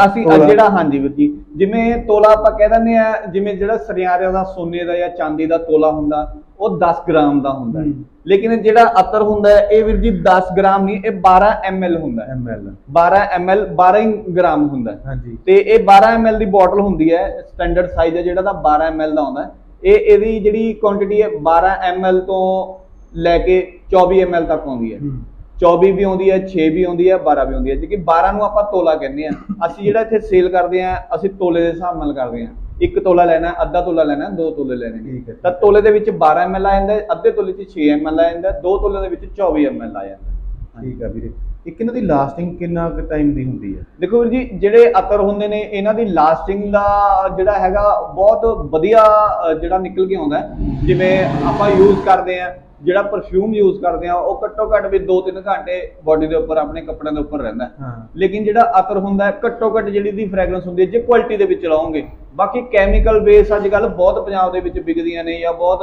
ਅਸੀਂ ਤੋਲਾ- ਜਿਹੜਾ ਹਾਂਜੀ ਵੀਰ ਜੀ ਜਿਵੇਂ ਤੋਲਾ ਆਪਾਂ ਕਹਿ ਦਿੰਦੇ ਆ ਜਿਵੇਂ ਜਿਹੜਾ ਸੁਨਿਆਰੇ ਦਾ ਸੋਨੇ ਦਾ ਜਾਂ ਚਾਂਦੀ ਦਾ ਤੋਲਾ ਹੁੰਦਾ ਉਹ 10 ਗ੍ਰਾਮ ਦਾ ਹੁੰਦਾ ਹੈ। ਹੂੰ। ਲੇਕਿਨ ਜਿਹੜਾ ਅਤਰ ਹੁੰਦਾ ਹੈ, ਇਹ ਵੀਰ ਜੀ 10 ਗ੍ਰਾਮ ਨਹੀਂ ਇਹ 12 ml ਹੁੰਦਾ ਹੈ। ml 12 ml 12 ਹੀ ਗ੍ਰਾਮ ਹੁੰਦਾ ਹੈ। ਹਾਂਜੀ ਤੇ ਇਹ 12 ml ਦੀ ਬੋਟਲ ਹੁੰਦੀ ਹੈ ਸਟੈਂਡਰਡ ਸਾਈਜ਼ ਹੈ ਜਿਹੜਾ ਦਾ 12 ml ਦਾ ਆਉਂਦਾ ਹੈ। ਇਹ ਇਹਦੀ ਜਿਹੜੀ ਕੁਆਂਟੀਟੀ ਹੈ 12 ml ਤੋਂ ਲੈ ਕੇ 24 ml ਤੱਕ ਆਉਂਦੀ ਹੈ ਹੂੰ। 24 ਵੀ ਆਉਂਦੀ ਹੈ 6 ਵੀ ਆਉਂਦੀ ਹੈ 12 ਵੀ ਆਉਂਦੀ ਹੈ ਜਿਵੇਂ 12 ਨੂੰ ਆਪਾਂ ਤੋਲਾ ਕਹਿੰਦੇ ਆ ਅਸੀਂ ਜਿਹੜਾ ਇੱਥੇ ਸੇਲ ਕਰਦੇ ਆ ਅਸੀਂ ਤੋਲੇ ਦੇ ਹਿਸਾਬ ਨਾਲ ਕਰਦੇ ਆ ਇੱਕ ਤੋਲਾ ਲੈਣਾ ਹੈ, ਅੱਧਾ ਤੋਲਾ ਲੈਣਾ ਹੈ, ਦੋ ਤੋਲੇ ਲੈਣੇ ਠੀਕ ਹੈ। ਤਾਂ ਤੋਲੇ ਦੇ ਵਿੱਚ 12 ml ਆ ਜਾਂਦਾ ਅੱਧੇ ਤੋਲੇ 'ਚ 6 ml ਆ ਜਾਂਦਾ ਦੋ ਤੋਲੇ ਦੇ ਵਿੱਚ 24 ml ਆ ਜਾਂਦਾ। ਠੀਕ ਆ ਵੀਰੇ ਇੱਕ ਇਹਨਾਂ ਦੀ ਲਾਸਟਿੰਗ ਕਿੰਨਾ ਕੁ ਟਾਈਮ ਦੀ ਹੁੰਦੀ ਹੈ ਦੇਖੋ ਵੀਰ ਜੀ ਜਿਹੜੇ ਅਤਰ ਹੁੰਦੇ ਨੇ ਇਹਨਾਂ ਦੀ ਲਾਸਟਿੰਗ ਦਾ ਜਿਹੜਾ ਹੈਗਾ ਬਹੁਤ ਵਧੀਆ ਜਿਹੜਾ ਨਿਕਲ ਕੇ ਆਉਂਦਾ। ਜਿਵੇਂ ਆਪਾਂ ਯੂਜ਼ ਕਰਦੇ ਆ ਜਿਹੜਾ ਪਰਫਿਊਮ ਯੂਜ਼ ਕਰਦੇ ਆ ਉਹ ਘੱਟੋ ਘੱਟ ਵੀ 2-3 ਘੰਟੇ ਬਾਡੀ ਦੇ ਉੱਪਰ ਆਪਣੇ ਕੱਪੜਿਆਂ ਦੇ ਉੱਪਰ ਰਹਿੰਦਾ ਲੇਕਿਨ ਜਿਹੜਾ ਅਤਰ ਹੁੰਦਾ ਘੱਟੋ ਘੱਟ ਜਿਹੜੀ ਦੀ ਫ੍ਰੈਗਰੈਂਸ ਹੁੰਦੀ ਹੈ ਜੇ ਕੁਆਲਿਟੀ ਦੇ ਵਿੱਚ ਲਾਓਗੇ। ਬਾਕੀ ਕੈਮੀਕਲ ਬੇਸ ਅੱਜ ਕੱਲ ਬਹੁਤ ਪੰਜਾਬ ਦੇ ਵਿੱਚ ਵਿਕਦੀਆਂ ਨੇ ਜਾਂ ਬਹੁਤ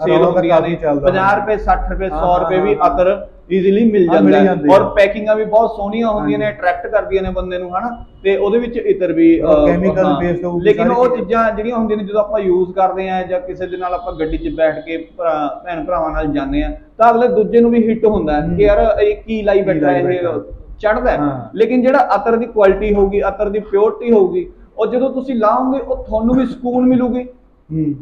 ਸੇਲ ਹੁੰਦੀਆਂ ਨੇ। ਚੱਲਦਾ 50 ਰੁਪਏ 60 ਰੁਪਏ 100 ਹਾਂ, ਰੁਪਏ ਵੀ ਅਤਰ ਈਜ਼ੀਲੀ ਮਿਲ ਹਾਂ, ਮਿਲ ਜਾਂਦਾ ਜਾਂਦੇ ਹੈ। ਔਰ ਪੈਕਿੰਗਾਂ ਵੀ ਬਹੁਤ ਸੋਹਣੀਆਂ ਹੁੰਦੀਆਂ ਨੇ। ਅਟਰੈਕਟ ਕਰਦੀਆਂ ਨੇ ਬੰਦੇ ਨੂੰ ਹਨਾ ਤੇ ਉਹਦੇ ਵਿੱਚ ਇਤਰ ਵੀ ਅਹ, chemical ਹਾਂ। based ਲੇਕਿਨ ਸਾਰੀ ਉਹ ਚੀਜ਼ਾਂ। ਚੀਜ਼ਾਂ ਜਿਹੜੀਆਂ ਹੁੰਦੀਆਂ ਨੇ ਜਦੋਂ ਆਪਾਂ ਯੂਜ਼ ਕਰਦੇ ਆ ਜਾਂ ਕਿਸੇ ਦੇ ਨਾਲ ਆਪਾਂ ਗੱਡੀ 'ਚ ਬੈਠ ਕੇ ਭਰਾ- ਭੈਣ ਭਰਾਵਾਂ ਨਾਲ ਜਾਂਦੇ ਆ ਤਾਂ ਅਗਲੇ ਦੂਜੇ ਨੂੰ ਵੀ ਹਿੱਟ ਹੁੰਦਾ ਹੈ। ਕਿ ਯਾਰ ਇਹ ਕੀ ਲਾਈ ਬੈਠਾ ਲਾਈ ਇਹ ਬੈਠਾ। ਚੜਦਾ ਹੈ। ਲੇਕਿਨ ਜਿਹੜਾ ਅਤਰ ਦੀ ਕੁਆਲਿਟੀ ਹੋਊਗੀ ਅਤਰ ਦੀ ਪਿਓਰਿਟੀ ਹੋਊਗੀ ਉਹ ਜਦੋਂ ਤੁਸੀਂ ਲਾਓਗੇ ਉਹ ਤੁਹਾਨੂੰ ਵੀ ਸਕੂਨ ਮਿਲੂਗੀ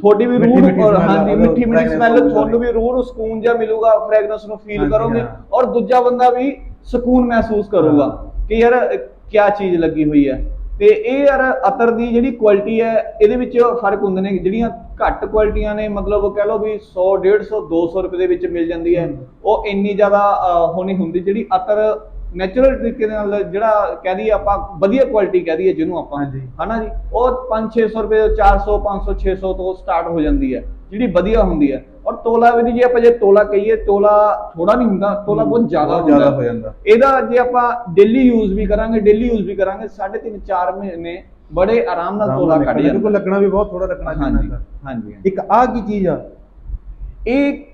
ਤੁਹਾਡੀ ਵੀ ਰੂਹ ਔਰ ਹਾਂਜੀ ਮਿੱਠੀ ਮਿੱਠੀ ਸਮੈਲ ਤੁਹਾਨੂੰ ਵੀ ਰੂਹ ਨੂੰ ਸਕੂਨ ਜਿਹਾ ਮਿਲੂਗਾ ਫ੍ਰੈਗਰੈਂਸ ਨੂੰ ਫੀਲ ਕਰੋਗੇ। ਔਰ ਦੂਜਾ ਬੰਦਾ ਵੀ ਸਕੂਨ ਮਹਿਸੂਸ ਕਰੂਗਾ। ਕਿ ਯਾਰ ਕੀ ਚੀਜ਼ ਲੱਗੀ ਹੋਈ ਹੈ ਤੇ ਇਹ ਯਾਰ ਅਤਰ ਦੀ ਜਿਹੜੀ ਕੁਆਲਿਟੀ ਹੈ ਇਹਦੇ ਵਿੱਚ ਫ਼ਰਕ ਹੁੰਦੇ ਨੇ ਜਿਹੜੀਆਂ ਘੱਟ ਕੁਆਲਿਟੀਆਂ ਨੇ ਮਤਲਬ ਕਹਿ ਲਓ ਵੀ 100 150 200 ਰੁਪਏ ਦੇ ਵਿੱਚ ਮਿਲ ਜਾਂਦੀ ਹੈ। ਉਹ ਇੰਨੀ ਜ਼ਿਆਦਾ ਹੋਣੀ ਹੁੰਦੀ ਜਿਹੜੀ ਅਤਰ ਨੈਚੁਰਲ ਤਰੀਕੇ ਦੇ ਨਾਲ ਜਿਹੜਾ ਕਹਿ ਦਈਏ ਆਪਾਂ ਵਧੀਆ ਕੁਆਲਿਟੀ ਕਹਿ ਦਈਏ ਜਿਹਨੂੰ ਆਪਾਂ ਹਾਂਜੀ। ਹਨਾ ਜੀ? ਉਹ 5-600 ਰੁਪਏ 400 500 600 ਤੋਂ ਸਟਾਰਟ ਹੋ ਜਾਂਦੀ ਹੈ ਜਿਹੜੀ ਵਧੀਆ ਹੁੰਦੀ ਹੈ। ਔਰ ਤੋਲਾ ਵੀ ਜੇ ਆਪਾਂ ਜੇ ਤੋਲਾ ਕਹੀਏ ਤੋਲਾ ਥੋੜਾ ਨਹੀਂ ਹੁੰਦਾ ਤੋਲਾ ਬਹੁਤ ਜ਼ਿਆਦਾ ਹੋ ਜਾਂਦਾ। ਇਹਦਾ ਜੇ ਆਪਾਂ ਡੇਲੀ ਯੂਜ਼ ਵੀ ਕਰਾਂਗੇ ਡੇਲੀ ਯੂਜ਼ ਵੀ ਕਰਾਂਗੇ 3.5 4 ਮਹੀਨੇ ਬੜੇ ਆਰਾਮ ਨਾਲ ਤੋਲਾ ਕੱਢ ਜਾਂਦਾ। ਲੱਗਣਾ ਵੀ ਬਹੁਤ ਥੋੜਾ ਲੱਗਣਾ ਹਾਂਜੀ ਚਾਹੀਦਾ ਹਾਂਜੀ। ਇੱਕ ਆ ਕੀ ਚੀਜ਼ ਆ? ਇਹ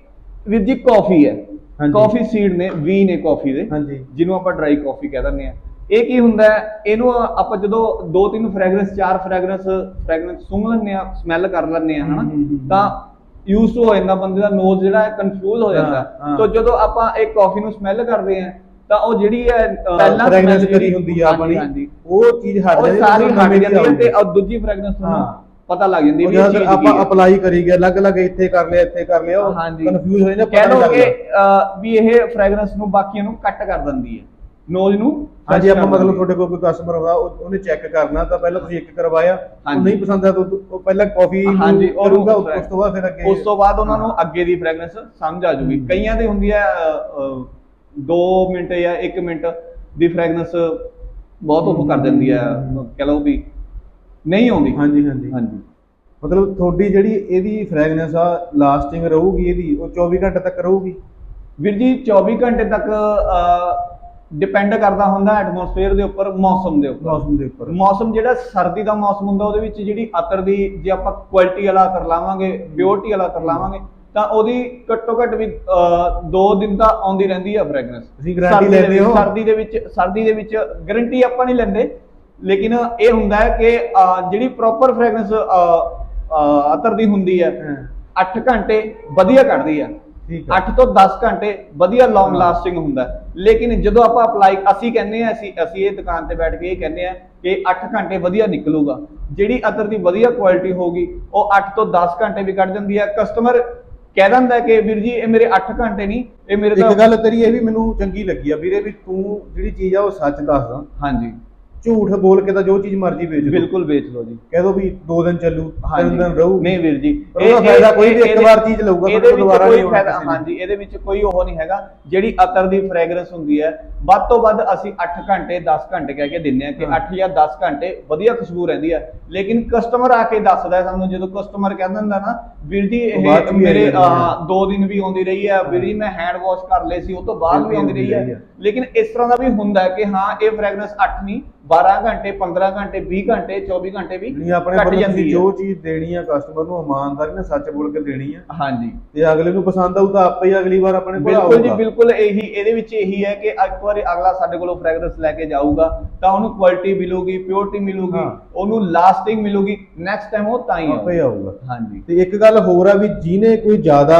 ਵੀਰ ਜੀ ਕਾਫੀ ਹੈ। ਹਾਂਜੀ। ਕਾਫੀ ਸੀਡ ਨੇ ਵੀ ਨੇ ਕਾਫੀ ਦੇ ਹਾਂਜੀ ਜਿਹਨੂੰ ਆਪਾਂ ਡਰਾਈ ਕਾਫੀ ਕਹਿ ਦਿੰਦੇ ਆ ਇਹ ਕੀ ਹੁੰਦਾ ਹੈ ਇਹਨੂੰ ਆਪਾਂ ਜਦੋਂ ਦੋ ਤਿੰਨ ਫ੍ਰੈਗਰੈਂਸ ਚਾਰ ਫ੍ਰੈਗਰੈਂਸ ਫ੍ਰੈਗਰੈਂਸ ਸੁੰਘ ਲੈਂਦੇ ਆ ਸਮੈਲ ਕਰ ਲੈਂਦੇ ਆ ਹਨਾ ਹਮ, ਹਮ, ਹਮ। ਤਾਂ ਯੂਜ਼ ਹੋ ਜਾਂਦਾ ਬੰਦੇ ਦਾ ਨੋਜ਼ ਜਿਹੜਾ ਹੈ ਕਨਫਿਊਜ਼ ਹੋ ਜਾਂਦਾ ਹਾਂ, ਹਾਂ। ਤਾਂ ਜਦੋਂ ਆਪਾਂ ਇਹ ਕਾਫੀ ਨੂੰ ਸਮੈਲ ਕਰਦੇ ਆ ਤਾਂ ਉਹ ਜਿਹੜੀ ਹੈ ਪਹਿਲਾਂ ਫ੍ਰੈਗਰੈਂਸ smell ਕਰੀ ਹੁੰਦੀ ਆ ਹਾਂਜੀ, ਆਪਣੀ ਹਾਂਜੀ ਉਹ ਚੀਜ਼ ਹਟ ਉਹ ਜਾਂਦੀ ਸਾਰੀ ਉਹਨੂੰ ਹਟ ਨਵੀਂ ਜਾਂਦੀ ਹੈ। ਤੇ ਉਹ ਦੂਜੀ ਫ੍ਰੈਗਰੈਂਸ ਹਾਂ। ਪਤਾ ਲੱਗ ਜਾਂਦੀ ਵੀ ਇਹ ਆਪਾਂ ਕੀ ਹੈ ਅਪਲਾਈ ਕਰੀ ਗਏ ਅਲੱਗ-ਅਲੱਗ ਇੱਥੇ ਕਰ ਲਿਆ ਇੱਥੇ ਕਰ ਲਿਆ ਉਹ ਹਾਂਜੀ। ਕਨਫਿਊਜ਼ ਹੋ ਜਾਂਦਾ ਕਹਿ ਪਤਾ ਨਹੀਂ ਕਿ ਲੱਗਦਾ ਅ, ਵੀ ਇਹ ਫ੍ਰੈਗਰੈਂਸ ਨੂੰ ਬਾਕੀਆਂ ਨੂੰ ਕੱਟ ਕਰ ਦਿੰਦੀ ਹੈ ਨੋਜ਼ ਨੂੰ ਹਾਂਜੀ ਆਪਾਂ ਮਤਲਬ। ਤੁਹਾਡੇ ਕੋਲ ਕੋਈ ਕਸਟਮਰ ਹੋਗਾ ਉਹ- ਉਹਨੇ ਚੈੱਕ ਕਰਨਾ ਤਾਂ ਪਹਿਲਾਂ ਤੁਸੀਂ ਇੱਕ ਕਰਵਾਇਆ ਉਹ ਹਾਂਜੀ। ਨਹੀਂ ਪਸੰਦ ਆ ਤਾਂ ਉਹ ਉਹ ਪਹਿਲਾਂ ਕਾਫੀ ਹਾਂਜੀ ਉਹ ਕਰੂਗਾ ਉਸ ਤੋਂ ਬਾਅਦ ਫਿਰ ਅੱਗੇ ਉਸ ਤੋਂ ਬਾਅਦ ਉਹਨਾਂ ਨੂੰ ਅੱਗੇ ਦੀ ਫ੍ਰੈਗਰੈਂਸ ਸਮਝ ਆ ਜੂਗੀ। ਕਈਆਂ ਦੇ ਹੁੰਦੀ ਹੈ 2 ਮਿੰਟ ਜਾਂ 1 ਮਿੰਟ ਦੀ ਫ੍ਰੈਗਰੈਂਸ ਬਹੁਤ ਉਹ ਕਰ ਦਿੰਦੀ ਹੈ। ਕਹ ਲਓ ਵੀ ਨਹੀਂ ਆਉਂਦੀ। ਹਾਂਜੀ ਹਾਂਜੀ। ਹਾਂਜੀ। ਮਤਲਬ ਤੁਹਾਡੀ ਜਿਹੜੀ ਇਹਦੀ ਫ੍ਰੈਗਨੈਂਸ ਆ ਲਾਸਟਿੰਗ ਰਹੂਗੀ ਇਹਦੀ ਉਹ 24 ਘੰਟੇ ਤੱਕ ਰਹੂਗੀ? ਵੀਰ ਜੀ 24 ਘੰਟੇ ਤੱਕ ਡਿਪੈਂਡ ਕਰਦਾ ਹੁੰਦਾ ਐਟਮੋਸਫੇਅਰ ਦੇ ਉੱਪਰ ਮੌਸਮ ਦੇ ਉੱਪਰ। ਮੌਸਮ ਦੇ ਉੱਪਰ। ਮੌਸਮ ਜਿਹੜਾ ਸਰਦੀ ਦਾ ਮੌਸਮ ਹੁੰਦਾ ਉਹਦੇ ਵਿੱਚ ਜਿਹੜੀ ਅਤਰ ਦੀ ਜੇ ਆਪਾਂ ਕੁਆਲਿਟੀ ਵਾਲਾ ਅਤਰ ਲਾਵਾਂਗੇ ਪਿਓਰਿਟੀ ਵਾਲਾ ਅਤਰ ਲਾਵਾਂਗੇ ਤਾਂ ਉਹਦੀ ਘੱਟੋ ਘੱਟ ਵੀ 2 ਦਿਨ ਤਾਂ ਆਉਂਦੀ ਰਹਿੰਦੀ ਆ ਤੁਸੀਂ ਲੈਂਦੇ ਹੋ? ਸਰਦੀ ਦੇ ਵਿੱਚ ਸਰਦੀ ਦੇ ਵਿੱਚ ਗਾਰੰਟੀ ਆਪਾਂ ਨਹੀਂ ਲੈਂਦੇ। ਲੇਕਿਨ ਇਹ ਹੁੰਦਾ ਹੈ ਕਿ ਜਿਹੜੀ ਪ੍ਰੋਪਰ ਫ੍ਰੈਗਰੈਂਸ ਅਤਰ ਦੀ ਹੁੰਦੀ ਹੈ ਹਾਂ। 8 ਘੰਟੇ ਵਧੀਆ ਕੱਢਦੀ ਹੈ। 8 ਤੋਂ 10 ਘੰਟੇ ਵਧੀਆ ਲੌਂਗ ਲਾਸਟਿੰਗ ਹੁੰਦਾ। ਲੇਕਿਨ ਜਦੋਂ ਆਪਾਂ ਅਪਲਾਈ ਅਸੀਂ ਕਹਿੰਦੇ ਆ ਅਸੀਂ ਅਸੀਂ ਇਹ ਦੁਕਾਨ ਤੇ ਬੈਠ ਕੇ ਇਹ ਕਹਿੰਦੇ ਆ ਕਿ 8 ਘੰਟੇ ਵਧੀਆ ਨਿਕਲੂਗਾ। ਜਿਹੜੀ ਅਤਰ ਦੀ ਵਧੀਆ ਕੁਆਲਿਟੀ ਹੋਗੀ ਉਹ 8 ਤੋਂ 10 ਘੰਟੇ ਵੀ ਕੱਢ ਦਿੰਦੀ ਹੈ। ਕਸਟਮਰ ਕਹਿ ਦਿੰਦਾ ਕਿ ਵੀਰ ਜੀ ਇਹ ਮੇਰੇ 8 ਘੰਟੇ ਨਹੀਂ ਇਹ ਮੇਰੇ ਇੱਕ ਤਾਂ ਗੱਲ ਤੇਰੀ ਇਹ ਵੀ ਮੈਨੂੰ ਚੰਗੀ ਲੱਗੀ ਆ ਵੀਰੇ ਵੀ ਤੂੰ ਜਿਹੜੀ ਚੀਜ਼ ਆ ਉਹ ਸੱਚ ਦੱਸਦਾ ਹਾਂਜੀ। ਝੂਠ ਬੋਲ ਕੇ ਤਾਂ ਜੋ ਚੀਜ਼ ਮਰਜ਼ੀ ਵੇਚ ਦੋ। ਬਿਲਕੁਲ ਵੇਚ ਲਓ ਜੀ। ਕਹਿ ਦੋ ਵੀ 2 ਦਿਨ ਚੱਲੂ 3 ਹਾਂਜੀ। ਦਿਨ ਰਹੂਗੀ ਨਹੀਂ ਵੀਰ ਜੀ ਉਹਦਾ ਫਾਇਦਾ ਕੋਈ ਨਹੀਂ, ਇੱਕ ਇਹਦੇ- ਵਾਰ ਚੀਜ਼ ਲਊਗਾ, ਫਿਰ ਇਹਦੇ ਵਿੱਚ ਦੁਬਾਰਾ ਕੋਈ ਫਾਇਦਾ। ਹਾਂਜੀ ਇਹਦੇ ਵਿੱਚ ਕੋਈ ਉਹ ਨਹੀਂ ਹੈਗਾ। ਜਿਹੜੀ ਅਤਰ ਦੀ ਫ੍ਰੈਗਰੈਂਸ ਹੁੰਦੀ ਹੈ ਵੱਧ ਤੋਂ ਵੱਧ ਅਸੀਂ 8 ਘੰਟੇ 10 ਘੰਟੇ ਕਹਿ ਕੇ ਦਿੰਨੇ ਆ ਕਿ ਹਾਂ। 8 ਜਾਂ 10 ਘੰਟੇ ਵਧੀਆ ਖੁਸ਼ਬੂ ਰਹਿੰਦੀ ਹੈ। ਲੇਕਿਨ ਕਸਟਮਰ ਆ ਕੇ ਦੱਸਦਾ ਹੈ ਸਾਨੂੰ ਜਦੋਂ ਕਸਟਮਰ ਕਹਿ ਦਿੰਦਾ ਨਾ ਵੀਰ ਜੀ ਇਹ ਵੀ ਮੇਰੇ ਜਾਂਦੀ ਹੈ। 2 ਦਿਨ ਵੀ ਆਉਂਦੀ ਰਹੀ ਹੈ। ਵੀਰ ਜੀ ਮੈਂ ਹੈਂਡ ਵਾਸ਼ ਕਰ ਲਏ ਸੀ ਉਹ ਤੋਂ ਬਾਅਦ ਵੀ ਵੀ ਆਉਂਦੀ ਰਹੀ ਹੈ। ਲੇਕਿਨ ਇਸ ਤਰ੍ਹਾਂ ਦਾ ਵੀ ਹੁੰਦਾ ਹੈ ਕਿ ਹਾਂ ਇਹ ਫ੍ਰੈਗਰੈਂਸ 8 ਨਹੀਂ 12 ਘੰਟੇ 15 ਘੰਟੇ 20 ਘੰਟੇ 24 ਘੰਟੇ ਵੀ ਨਹੀਂ ਆਪਣੇ ਘੱਟ ਵੱਲੋਂ ਜਾਂਦੀ ਤੁਸੀਂ ਹੈ। ਜੋ ਚੀਜ਼ ਦੇਣੀ ਆ ਕਸਟਮਰ ਨੂੰ ਇਮਾਨਦਾਰੀ ਨਾਲ ਸੱਚ ਬੋਲ ਕੇ ਦੇਣੀ ਆ। ਹਾਂਜੀ। ਤੇ ਅਗਲੇ ਨੂੰ ਪਸੰਦ ਆਊ ਤਾਂ ਆਪੇ ਹੀ ਅਗਲੀ ਵਾਰ ਆਪਣੇ ਕੋਲ ਬਿਲਕੁਲ ਜੀ ਆਊਗਾ। ਬਿਲਕੁਲ ਇਹੀ ਇਹਦੇ ਵਿੱਚ ਇਹੀ ਹੈ ਕਿ ਇੱਕ ਵਾਰੀ ਅਗਲਾ ਸਾਡੇ ਕੋਲੋਂ ਫ੍ਰੈਗਰੈਂਸ ਲੈ ਕੇ ਜਾਊਗਾ ਤਾਂ ਉਹਨੂੰ ਕੁਆਲਿਟੀ ਮਿਲੂਗੀ ਪਿਓਰਿਟੀ ਮਿਲੂਗੀ ਹਾਂ। ਉਹਨੂੰ ਲਾਸਟਿੰਗ ਮਿਲੂਗੀ ਨੈਕਸਟ ਟਾਈਮ ਉਹ ਤਾਂ ਹੀ ਆਪੇ ਆਊਗਾ। ਹਾਂਜੀ। ਤੇ ਇੱਕ ਗੱਲ ਹੋਰ ਆ ਵੀ ਜਿਹਨੇ ਕੋਈ ਜ਼ਿਆਦਾ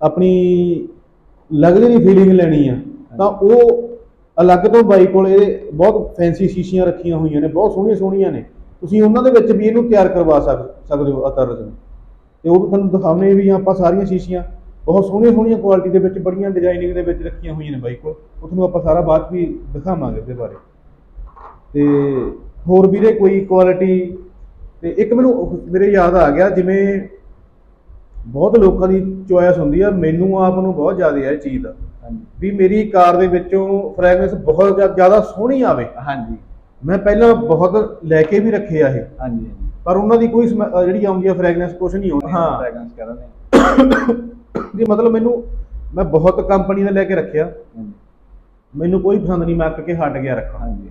ਆਪਣੀ ਲਗਜ਼ਰੀ ਫੀਲਿੰਗ ਲੈਣੀ ਆ ਤਾਂ ਉਹ ਅਲੱਗ ਤੋਂ ਬਾਈ ਕੋਲ ਇਹ ਬਹੁਤ ਫੈਂਸੀ ਸ਼ੀਸ਼ੀਆਂ ਰੱਖੀਆਂ ਹੋਈਆਂ ਨੇ, ਬਹੁਤ ਸੋਹਣੀਆਂ ਸੋਹਣੀਆਂ ਨੇ। ਤੁਸੀਂ ਉਹਨਾਂ ਦੇ ਵਿੱਚ ਵੀ ਇਹਨੂੰ ਤਿਆਰ ਕਰਵਾ ਸਕ, ਸਕਦੇ ਹੋ ਅਤਰਜ ਨੂੰ ਤੇ ਉਹ ਵੀ ਤੁਹਾਨੂੰ ਦਿਖਾਉਣੇ ਵੀ ਆਪਾਂ ਸਾਰੀਆਂ ਸ਼ੀਸ਼ੀਆਂ, ਬਹੁਤ ਸੋਹਣੀਆਂ ਸੋਹਣੀਆਂ ਕੁਆਲਿਟੀ ਦੇ ਵਿੱਚ ਬੜੀਆਂ ਡਿਜ਼ਾਈਨਿੰਗ ਦੇ ਵਿੱਚ ਰੱਖੀਆਂ ਹੋਈਆਂ ਨੇ ਬਾਈ ਕੋਲ। ਉਹ ਤੁਹਾਨੂੰ ਆਪਾਂ ਸਾਰਾ ਬਾਅਦ ਵੀ ਦਿਖਾਵਾਂਗੇ ਇਹਦੇ ਬਾਰੇ। ਤੇ ਹੋਰ ਵੀਰੇ ਕੋਈ ਕੁਆਲਿਟੀ ਤੇ ਇੱਕ ਮੈਨੂੰ ਮੇਰੇ ਯਾਦ ਆ ਗਿਆ, ਜਿਵੇਂ ਬਹੁਤ ਲੋਕਾਂ ਦੀ ਚੋਇਸ ਹੁੰਦੀ ਆ, ਮੈਨੂੰ ਆਪ ਨੂੰ ਬਹੁਤ ਜ਼ਿਆਦਾ ਹੈ ਇਹ ਚੀਜ਼ ਦਾ। ਵੀ ਮੇਰੀ ਕਾਰ ਦੇ ਵਿੱਚੋਂ ਫ੍ਰੈਗਰੈਂਸ ਬਹੁਤ ਜ਼ਿਆ- ਜ਼ਿਆਦਾ ਸੋਹਣੀ ਆਵੇ। ਹਾਂਜੀ। ਮੈਂ ਪਹਿਲਾਂ ਬਹੁਤ ਲੈ ਕੇ ਵੀ ਰੱਖੇ ਆ ਇਹ। ਹਾਂਜੀ ਪਰ ਉਹਨਾਂ ਦੀ ਕੋਈ ਜਿਹੜੀ ਆਉਂਦੀ ਆ ਫ੍ਰੈਗਰੈਂਸ ਕੁਝ ਨਹੀਂ ਆਉਂਦੀ। ਹਾਂ। ਫ੍ਰੈਗਰੈਂਸ ਕਰਦੇ ਜੀ ਮਤਲਬ ਮੈਨੂੰ ਮੈਂ ਬਹੁਤ ਕੰਪਨੀ ਦਾ ਲੈ ਕੇ ਰੱਖਿਆ। ਮੈਨੂੰ ਕੋਈ ਪਸੰਦ ਨਹੀਂ ਮੈਂ ਕੇ ਹਟ ਗਿਆ ਰੱਖਾਂ ਹਾਂਜੀ।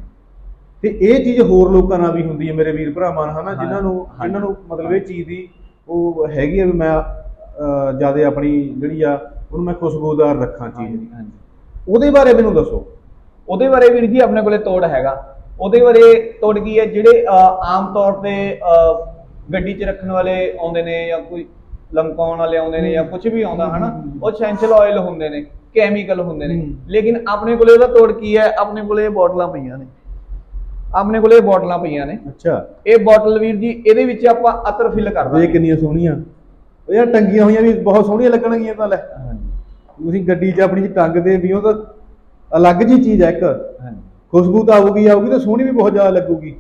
ਤੇ ਇਹ ਚੀਜ਼ ਹੋਰ ਲੋਕਾਂ ਨਾਲ ਵੀ ਹੁੰਦੀ ਹੈ ਮੇਰੇ ਵੀਰ ਭਰਾਵਾਂ ਨਾਲ ਹਨਾ ਜਿਨ੍ਹਾਂ ਨੂੰ। ਜਿਨ੍ਹਾਂ ਨੂੰ ਮਤਲਬ ਇਹ ਚੀਜ਼ ਦੀ ਉਹ ਹੈਗੀ ਆ ਵੀ ਮੈਂ ਜ਼ਿਆਦਾ ਆਪਣੀ ਜਿਹੜੀ ਆ ਉਹਨੂੰ ਮੈਂ ਖੁਸ਼ਬੂਦਾਰ ਰੱਖਾਂ ਚੀਜ਼ ਹਾਂਜੀ ਹਾਂਜੀ। ਉਹਦੇ ਬਾਰੇ ਮੈਨੂੰ ਦੱਸੋ। ਉਹਦੇ ਬਾਰੇ ਵੀਰ ਜੀ ਆਪਣੇ ਕੋਲੇ ਤੋੜ ਹੈਗਾ। ਉਹਦੇ ਬਾਰੇ ਤੋੜ ਕੀ ਹੈ? ਜਿਹੜੇ ਆਮ ਤੌਰ ਤੇ ਗੱਡੀ 'ਚ ਰੱਖਣ ਵਾਲੇ ਆਉਂਦੇ ਨੇ ਜਾਂ ਕੋਈ ਲਮਕਾਉਣ ਵਾਲੇ ਆਉਂਦੇ ਨੇ ਜਾਂ ਕੁਝ ਵੀ ਆਉਂਦਾ ਹਨਾ। ਉਹ ਐਸੈਂਸ਼ੀਅਲ ਆਇਲ ਹੁੰਦੇ ਨੇ ਕੈਮੀਕਲ ਹੁੰਦੇ ਨੇ। ਲੇਕਿਨ ਆਪਣੇ ਕੋਲੇ ਉਹਦਾ ਤੋੜ ਕੀ ਹੈ? ਆਪਣੇ ਕੋਲੇ ਇਹ ਬੋਟਲਾਂ ਪਈਆਂ ਨੇ। ਆਪਣੇ ਕੋਲੇ ਇਹ ਬੋਟਲਾਂ ਪਈਆਂ ਨੇ। ਅੱਛਾ। ਇਹ ਬੋਟਲ ਵੀਰ ਜੀ ਇਹਦੇ ਵਿੱਚ ਆਪਾਂ ਅਤਰ ਫਿਲ ਕਰ ਵੇ ਦਾਂਗੇ। ਕਿੰਨੀਆਂ ਸੋਹਣੀਆਂ? ਉਹ ਯਾਰ ਟੰਗੀਆਂ ਹੋਈਆਂ ਵੀ ਬਹੁਤ ਸੋਹਣੀਆਂ ਲੱਗਣਗੀਆਂ ਤਾਂ ਲੈ। ਹਾਂਜੀ। ਤੁਸੀਂ ਗੱਡੀ 'ਚ ਆਪਣੀ 'ਚ ਟੰਗਦੇ ਵੀ ਉਹ ਤਾਂ ਅਲੱਗ ਜੀ ਚੀਜ਼ ਹੈ ਇੱਕ। ਹਾਂਜੀ। ਖੁਸ਼ਬੂ ਤਾਂ ਆਊਗੀ ਆਊਗੀ ਤਾਂ ਸੋਹਣੀ ਵੀ ਬਹੁਤ ਜ਼ਿਆਦਾ ਲੱਗੂਗੀ।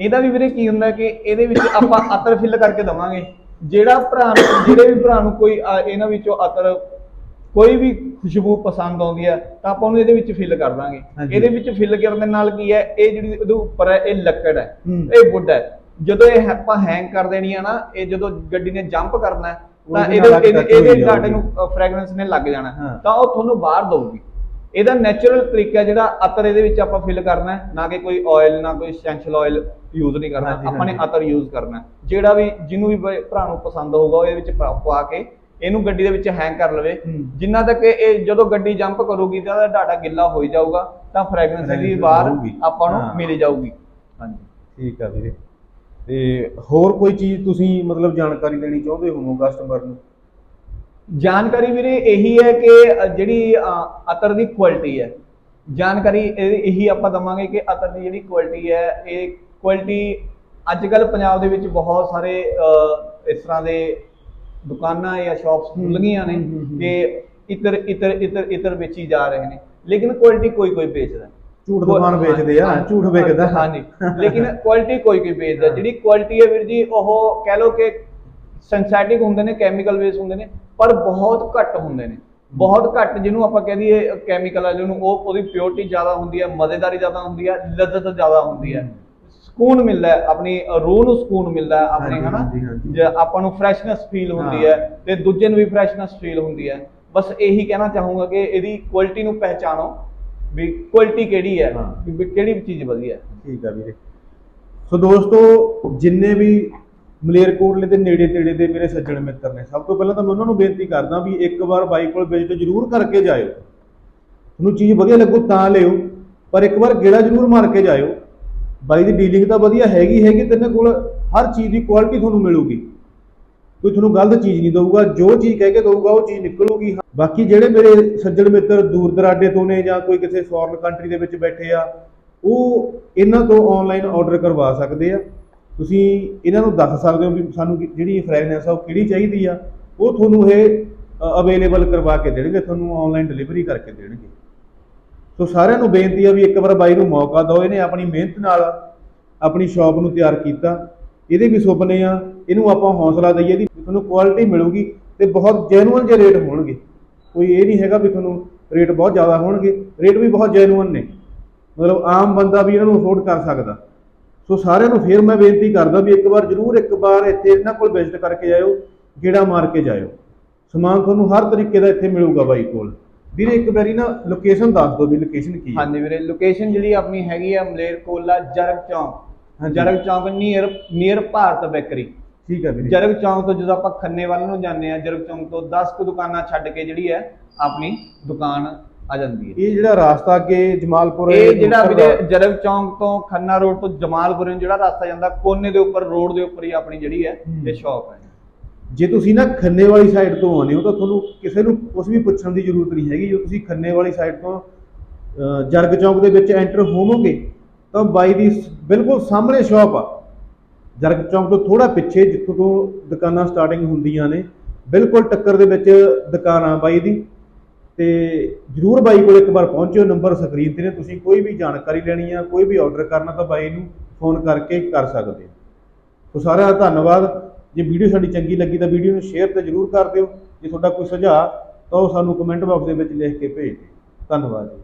ਇਹਦਾ ਵੀ ਵੀਰੇ ਕੀ ਹੁੰਦਾ ਕਿ ਇਹਦੇ ਵਿੱਚ ਆਪਾਂ ਅਤਰ ਫਿਲ ਕਰਕੇ ਦਵਾਂਗੇ। ਜਿਹੜਾ ਭਰਾ ਨੂੰ ਜਿਹੜੇ ਵੀ ਭਰਾ ਨੂੰ ਕੋਈ ਇਹਨਾਂ ਵਿੱਚੋਂ ਅਤਰ ਕੋਈ ਵੀ ਖੁਸ਼ਬੂ ਪਸੰਦ ਆਉਂਦੀ ਹੈ ਤਾਂ ਆਪਾਂ ਉਹਨੂੰ ਇਹਦੇ ਵਿੱਚ ਫਿਲ ਕਰ ਦਾਂਗੇ। ਹਾਂਜੀ। ਇਹਦੇ ਵਿੱਚ ਫਿਲ ਕਰਨ ਦੇ ਨਾਲ ਕੀ ਹੈ? ਇਹ ਜਿਹੜੀ ਉਹਦੇ ਉੱਪਰ ਹੈ ਇਹ ਲੱਕੜ ਹੈ। ਹੂੰ। ਇਹ ਵੁੱਡ ਹੈ। ਜਦੋਂ ਇਹ ਆਪਾਂ ਹੈਂਗ ਕਰ ਦੇਣੀ ਹੈ ਨਾ ਇਹ ਜਦੋਂ ਗੱਡੀ ਨੇ ਜੰਪ ਕਰਨਾ ਤਾਂ ਉਹਦੇ ਇਹਦੇ ਨਾਲ ਇਹਦੇ touch ਹੋਈ ਇਹਦੇ ਤੁਹਾਡੇ ਜਾਊਗੀ। ਨੂੰ ਫ੍ਰੈਗਰੈਂਸ ਨੇ ਲੱਗ ਜਾਣਾ। ਤਾਂ ਉਹ ਤੁਹਾਨੂੰ ਬਾਹਰ ਦਊਗੀ ਇਹਦਾ ਨੈਚੁਰਲ ਤਰੀਕਾ ਜਿਹੜਾ ਅਤਰ ਇਹਦੇ ਵਿੱਚ ਆਪਾਂ ਫਿਲ ਕਰਨਾ ਹੈ ਨਾ ਕਿ ਕੋਈ ਆਇਲ ਨਾ ਕੋਈ ਐਸੈਂਸ਼ੀਅਲ ਆਇਲ ਯੂਜ਼ ਨਹੀਂ ਕਰਨਾ ਹਾਂਜੀ, ਆਪਾਂ ਨੇ ਹਾਂਜੀ। ਅਤਰ ਯੂਜ਼ ਕਰਨਾ ਹੈ। ਜਿਹੜਾ ਵੀ ਜਿਹਨੂੰ ਵੀ ਭਰਾ ਨੂੰ ਪਸੰਦ ਹੋਊਗਾ ਉਹ ਇਹਦੇ ਵਿੱਚ ਪਾ ਪਾ ਕੇ ਇਹਨੂੰ ਗੱਡੀ ਦੇ ਵਿੱਚ ਹੈਂਗ ਕਰ ਲਵੇ ਹੂੰ। ਜਿੰਨਾ ਤੱਕ ਇਹ ਜਦੋਂ ਗੱਡੀ ਜੰਪ ਕਰੂਗੀ ਤਾਂ ਇਹਦਾ ਡਾਟਾ ਗਿੱਲਾ ਹੋਈ ਜਾਊਗਾ ਤਾਂ ਫ੍ਰੈਗਰੈਂਸ ਇਹਦੀ Fragrance ਬਾਹਰ। ਆਪਾਂ ਨੂੰ ਹਾਂ। ਮਿਲ ਜਾਊਗੀ ਹਾਂਜੀ ਠੀਕ ਆ ਵੀਰੇ ਤੇ ਹੋਰ ਕੋਈ ਚੀਜ਼ ਤੁਸੀਂ ਮਤਲਬ ਜਾਣਕਾਰੀ ਦੇਣੀ ਚਾਹੁੰਦੇ ਹੋ ਕਸਟਮਰ ਨੂੰ ਜਾਣਕਾਰੀ ਵੀਰੇ ਇਹੀ ਹੈ ਕਿ ਜਿਹੜੀ ਅਤਰ ਦੀ ਕੁਆਲਿਟੀ ਹੈ ਜਾਣਕਾਰੀ ਇਹ- ਆਪਾਂ ਦਵਾਂਗੇ ਕਿ ਅਤਰ ਦੀ ਜਿਹੜੀ ਕੁਆਲਿਟੀ ਹੈ ਇਹ ਕੁਆਲਿਟੀ ਅੱਜ ਕੱਲ ਪੰਜਾਬ ਦੇ ਵਿੱਚ ਬਹੁਤ ਸਾਰੇ ਇਸ ਤਰ੍ਹਾਂ ਦੇ ਦੁਕਾਨਾਂ ਜਾਂ ਸ਼ਾਪਸ ਗਈਆਂ ਨੇ। ਕਿ ਇਤਰ ਇਤਰ ਇਤਰ ਇਤਰ ਵੇਚੀ ਜਾ ਰਹੇ ਨੇ ਲੇਕਿਨ ਕੁਆਲਿਟੀ ਕੋਈ ਕੋਈ ਵੇਚਦਾ। ਝੂਠ ਦੁਕਾਨ ਵੇਚਦੇ ਆ ਝੂਠ ਵੇਚਦਾ। ਹਾਂਜੀ ਲੇਕਿਨ ਕੁਆਲਿਟੀ ਕੋਈ ਕੋਈ ਵੇਚਦਾ। ਜਿਹੜੀ ਕੁਆਲਿਟੀ ਹੈ ਵੀਰ ਜੀ ਉਹ ਕਹਿ ਲਓ ਕਿ ਸਿੰਥੈਟਿਕ ਹੁੰਦੇ ਨੇ ਕੈਮੀਕਲ ਬੇਸ ਹੁੰਦੇ ਨੇ ਪਰ ਬਹੁਤ ਘੱਟ ਹੁੰਦੇ ਨੇ। ਬਹੁਤ ਘੱਟ ਜਿਹਨੂੰ ਆਪਾਂ ਕਹਿ ਦਈਏ ਕੈਮੀਕਲ ਵਾਲੇ ਨੂੰ ਉਹ ਉਹਦੀ ਪਿਓਰਿਟੀ ਜ਼ਿਆਦਾ ਹੁੰਦੀ ਹੈ ਮਜ਼ੇਦਾਰੀ ਜ਼ਿਆਦਾ ਹੁੰਦੀ ਹੈ ਲੱਜ਼ਤ ਜ਼ਿਆਦਾ ਹੁੰਦੀ ਹੈ। ਸਕੂਨ ਮਿਲਦਾ ਆਪਣੀ ਰੂਹ ਨੂੰ ਸਕੂਨ ਮਿਲਦਾ ਆਪਣੇ ਹਨਾ। ਜੇ ਆਪਾਂ ਨੂੰ ਫਰੈਸ਼ਨੈਸ ਫੀਲ ਹੁੰਦੀ ਹਾਂ। ਹੈ। ਤੇ ਦੂਜੇ ਨੂੰ ਵੀ ਫਰੈਸ਼ਨੈਸ ਫੀਲ ਹੁੰਦੀ ਹੈ। ਬਸ ਇਹੀ ਕਹਿਣਾ ਚਾਹੂੰਗਾ ਕਿ ਇਹਦੀ ਕੁਆਲਿਟੀ ਨੂੰ ਪਹਿਚਾਣੋ। ਵੀ ਕੁਆਲਿਟੀ ਕਿਹੜੀ ਹੈ ਹਾਂ। ਵੀ ਕਿਹੜੀ ਚੀਜ਼ ਵਧੀਆ ਹੈ। ਠੀਕ ਆ ਵੀਰੇ। ਸੋ ਦੋਸਤੋ ਜਿੰਨੇ ਵੀ ਮਲੇਰਕੋਟਲੇ ਦੇ ਨੇੜੇ ਤੇੜੇ ਦੇ ਮੇਰੇ ਸੱਜਣ ਮਿੱਤਰ ਨੇ ਸਭ ਤੋਂ ਪਹਿਲਾਂ ਤਾਂ ਮੈਂ ਉਹਨਾਂ ਨੂੰ ਬੇਨਤੀ ਕਰਦਾ ਵੀ ਇੱਕ ਵਾਰ ਬਾਈ ਕੋਲ ਵਿਜ਼ਿਟ ਜ਼ਰੂਰ ਕਰਕੇ ਜਾਇਓ। ਤੁਹਾਨੂੰ ਚੀਜ਼ ਵਧੀਆ ਲੱਗੂ ਤਾਂ ਲਿਓ ਪਰ ਇੱਕ ਵਾਰ ਗੇੜਾ ਜ਼ਰੂਰ ਮਾਰ ਕੇ ਜਾਇਓ। ਬਾਈ ਦੀ ਡੀਲਿੰਗ ਤਾਂ ਵਧੀਆ ਹੈਗੀ ਹੈਗੀ ਤੇਰੇ ਕੋਲ ਹਰ ਚੀਜ਼ ਦੀ ਕੁਆਲਿਟੀ ਤੁਹਾਨੂੰ ਮਿਲੂਗੀ। ਕੋਈ ਤੁਹਾਨੂੰ ਗਲਤ ਚੀਜ਼ ਨਹੀਂ ਦਊਗਾ, ਜੋ ਚੀਜ਼ ਕਹਿ ਕੇ ਦਊਗਾ, ਉਹ ਚੀਜ਼ ਨਿਕਲੂਗੀ। ਬਾਕੀ ਜਿਹੜੇ ਮੇਰੇ ਸੱਜਣ ਮਿੱਤਰ ਦੂਰ ਦਰਾਡੇ ਤੋਂ ਨੇ ਜਾਂ ਕੋਈ ਕਿਸੇ ਫੋਰਨ ਕੰਟਰੀ ਦੇ ਵਿੱਚ ਬੈਠੇ ਆ, ਉਹ ਇਹਨਾਂ ਤੋਂ ਆਨਲਾਈਨ ਆਰਡਰ ਕਰਵਾ ਸਕਦੇ ਆ। ਤੁਸੀਂ ਇਹਨਾਂ ਨੂੰ ਦੱਸ ਸਕਦੇ ਹੋ ਵੀ ਸਾਨੂੰ ਜਿਹੜੀ ਫ੍ਰੈਗਨੈਂਸ ਆ, ਉਹ ਕਿਹੜੀ ਚਾਹੀਦੀ ਆ? ਉਹ ਤੁਹਾਨੂੰ ਇਹ ਅਵੇਲੇਬਲ ਕਰਵਾ ਕੇ ਦੇਣਗੇ, ਤੁਹਾਨੂੰ ਆਨਲਾਈਨ ਡਿਲੀਵਰੀ ਕਰਕੇ ਦੇਣਗੇ। ਸੋ ਸਾਰਿਆਂ ਨੂੰ ਬੇਨਤੀ ਆ ਵੀ ਇੱਕ ਵਾਰ ਬਾਈ ਨੂੰ ਮੌਕਾ ਦਿਓ, ਇਹਨੇ ਆਪਣੀ ਮਿਹਨਤ ਨਾਲ ਆਪਣੀ ਸ਼ਾਪ ਨੂੰ ਤਿਆਰ ਕੀਤਾ। ਇਹਦੇ ਵੀ ਸੁਪਨੇ ਆ, ਇਹਨੂੰ ਆਪਾਂ ਹੌਸਲਾ ਦਈਏ ਦੀ ਤੁਹਾਨੂੰ ਕੁਆਲਿਟੀ ਮਿਲੂਗੀ ਤੇ ਬਹੁਤ ਜੈਨੂਅਨ ਜਿਹੇ ਰੇਟ ਹੋਣਗੇ। ਕੋਈ ਇਹ ਨਹੀਂ ਹੈਗਾ ਵੀ ਤੁਹਾਨੂੰ ਰੇਟ ਬਹੁਤ ਜ਼ਿਆਦਾ ਹੋਣਗੇ ਰੇਟ ਵੀ ਬਹੁਤ ਜੈਨੂਅਨ ਨੇ। ਮਤਲਬ ਆਮ ਬੰਦਾ ਵੀ ਇਹਨਾਂ ਨੂੰ ਅਫੋਰਡ ਕਰ ਸਕਦਾ। ਸੋ ਸਾਰਿਆਂ ਨੂੰ ਫੇਰ ਮੈਂ ਬੇਨਤੀ ਕਰਦਾ ਵੀ ਇੱਕ ਵਾਰ ਜਰੂਰ ਇੱਕ ਵਾਰ ਇੱਥੇ ਇਹਨਾਂ ਕੋਲ ਵਿਜ਼ਿਟ ਕਰਕੇ ਜਾਇਓ, ਗੇੜਾ ਮਾਰ ਕੇ ਜਾਇਓ। ਸਮਾਨ ਤੁਹਾਨੂੰ ਹਰ ਤਰੀਕੇ ਦਾ ਇੱਥੇ ਮਿਲੂਗਾ ਬਾਈ ਕੋਲ। ਵੀਰੇ, ਇੱਕ ਵਾਰੀ ਨਾ ਲੋਕੇਸ਼ਨ ਦੱਸ ਦਿਓ ਵੀ ਲੋਕੇਸ਼ਨ ਕੀ ਹੈ। ਹਾਂਜੀ ਵੀਰੇ ਲੋਕੇਸ਼ਨ ਜਿਹੜੀ ਆਪਣੀ ਹੈਗੀ ਆ ਮਲੇਰਕੋਲਾ ਜਰਗ ਚੌਂਕ। ਜਰਗ ਚੌਂਕ ਨੀਅਰ ਨੀਅਰ ਭਾਰਤ ਬੇਕਰੀ ਠੀਕ ਹੈ ਵੀਰੇ। ਜਰਗ ਚੌਂਕ ਤੋਂ ਜਦੋਂ ਆਪਾਂ ਖੰਨੇ ਵੱਲ ਨੂੰ ਜਾਂਦੇ ਆ ਜਰਗ ਚੌਂਕ ਤੋਂ 10 ਕੁ ਦੁਕਾਨਾਂ ਛੱਡ ਕੇ ਜਿਹੜੀ ਹੈ ਆਪਣੀ ਦੁਕਾਨ ਆ ਜਾਂਦੀ ਹੈ। ਇਹ ਜਿਹੜਾ ਰਾਸਤਾ ਅੱਗੇ ਜਮਾਲਪੁਰ ਇਹ ਜਿਹੜਾ ਵੀਰੇ ਜਰਗ ਚੌਂਕ ਤੋਂ ਖੰਨਾ ਰੋਡ ਤੋਂ ਜਮਾਲਪੁਰ ਨੂੰ ਜਿਹੜਾ ਰਸਤਾ ਜਾਂਦਾ ਕੋਨੇ ਦੇ ਉੱਪਰ ਰੋਡ ਦੇ ਉੱਪਰ ਹੀ ਆਪਣੀ ਜਿਹੜੀ ਹੈ। ਇਹ ਸ਼ਾਪ ਹੈ। ਜੇ ਤੁਸੀਂ ਨਾ ਖੰਨੇ ਵਾਲੀ ਸਾਈਡ ਤੋਂ ਆਉਂਦੇ ਹੋ ਤਾਂ ਤੁਹਾਨੂੰ ਕਿਸੇ ਨੂੰ ਕੁਝ ਵੀ ਪੁੱਛਣ ਦੀ ਜ਼ਰੂਰਤ ਨਹੀਂ ਹੈਗੀ। ਜੇ ਤੁਸੀਂ ਖੰਨੇ ਵਾਲੀ ਸਾਈਡ ਤੋਂ ਜਰਗ ਚੌਂਕ ਦੇ ਵਿੱਚ ਐਂਟਰ ਹੋਵੋਗੇ ਤਾਂ ਬਾਈ ਦੀ ਸ- ਬਿਲਕੁਲ ਸਾਹਮਣੇ ਸ਼ਾਪ ਆ। ਜਰਗ ਚੌਂਕ ਤੋਂ ਥੋੜਾ ਪਿੱਛੇ, ਜਿੱਥੋਂ ਤੋਂ ਦੁਕਾਨਾਂ ਸਟਾਰਟਿੰਗ ਹੁੰਦੀਆਂ ਨੇ, ਬਿਲਕੁਲ ਟੱਕਰ ਦੇ ਵਿੱਚ ਦੁਕਾਨ ਆ ਬਾਈ ਦੀ। ਤੇ ਜਰੂਰ ਬਾਈ ਕੋਲ ਇੱਕ ਵਾਰ ਪਹੁੰਚਿਓ, ਨੰਬਰ ਸਕਰੀਨ ਤੇ ਨੇ, ਤੁਸੀਂ ਕੋਈ ਵੀ ਜਾਣਕਾਰੀ ਲੈਣੀ ਆ, ਕੋਈ ਵੀ ਆਰਡਰ ਕਰਨਾ ਤਾਂ ਬਾਈ ਨੂੰ ਫੋਨ ਕਰਕੇ ਕਰ ਸਕਦੇ ਹੋ। ਸੋ ਸਾਰਿਆਂ ਦਾ ਧੰਨਵਾਦ। ਜੇ ਵੀਡੀਓ ਸਾਡੀ ਚੰਗੀ ਲੱਗੀ ਤਾਂ ਵੀਡੀਓ ਨੂੰ ਸ਼ੇਅਰ ਤਾਂ ਜਰੂਰ ਕਰ ਦਿਓ। ਜੇ ਤੁਹਾਡਾ ਕੋਈ ਸੁਝਾਅ, ਤਾਂ ਉਹ ਸਾਨੂੰ ਕਮੈਂਟ ਬਾਕਸ ਦੇ ਵਿੱਚ ਲਿਖ ਕੇ ਭੇਜ ਦਿਓ। ਧੰਨਵਾਦ ਜੀ।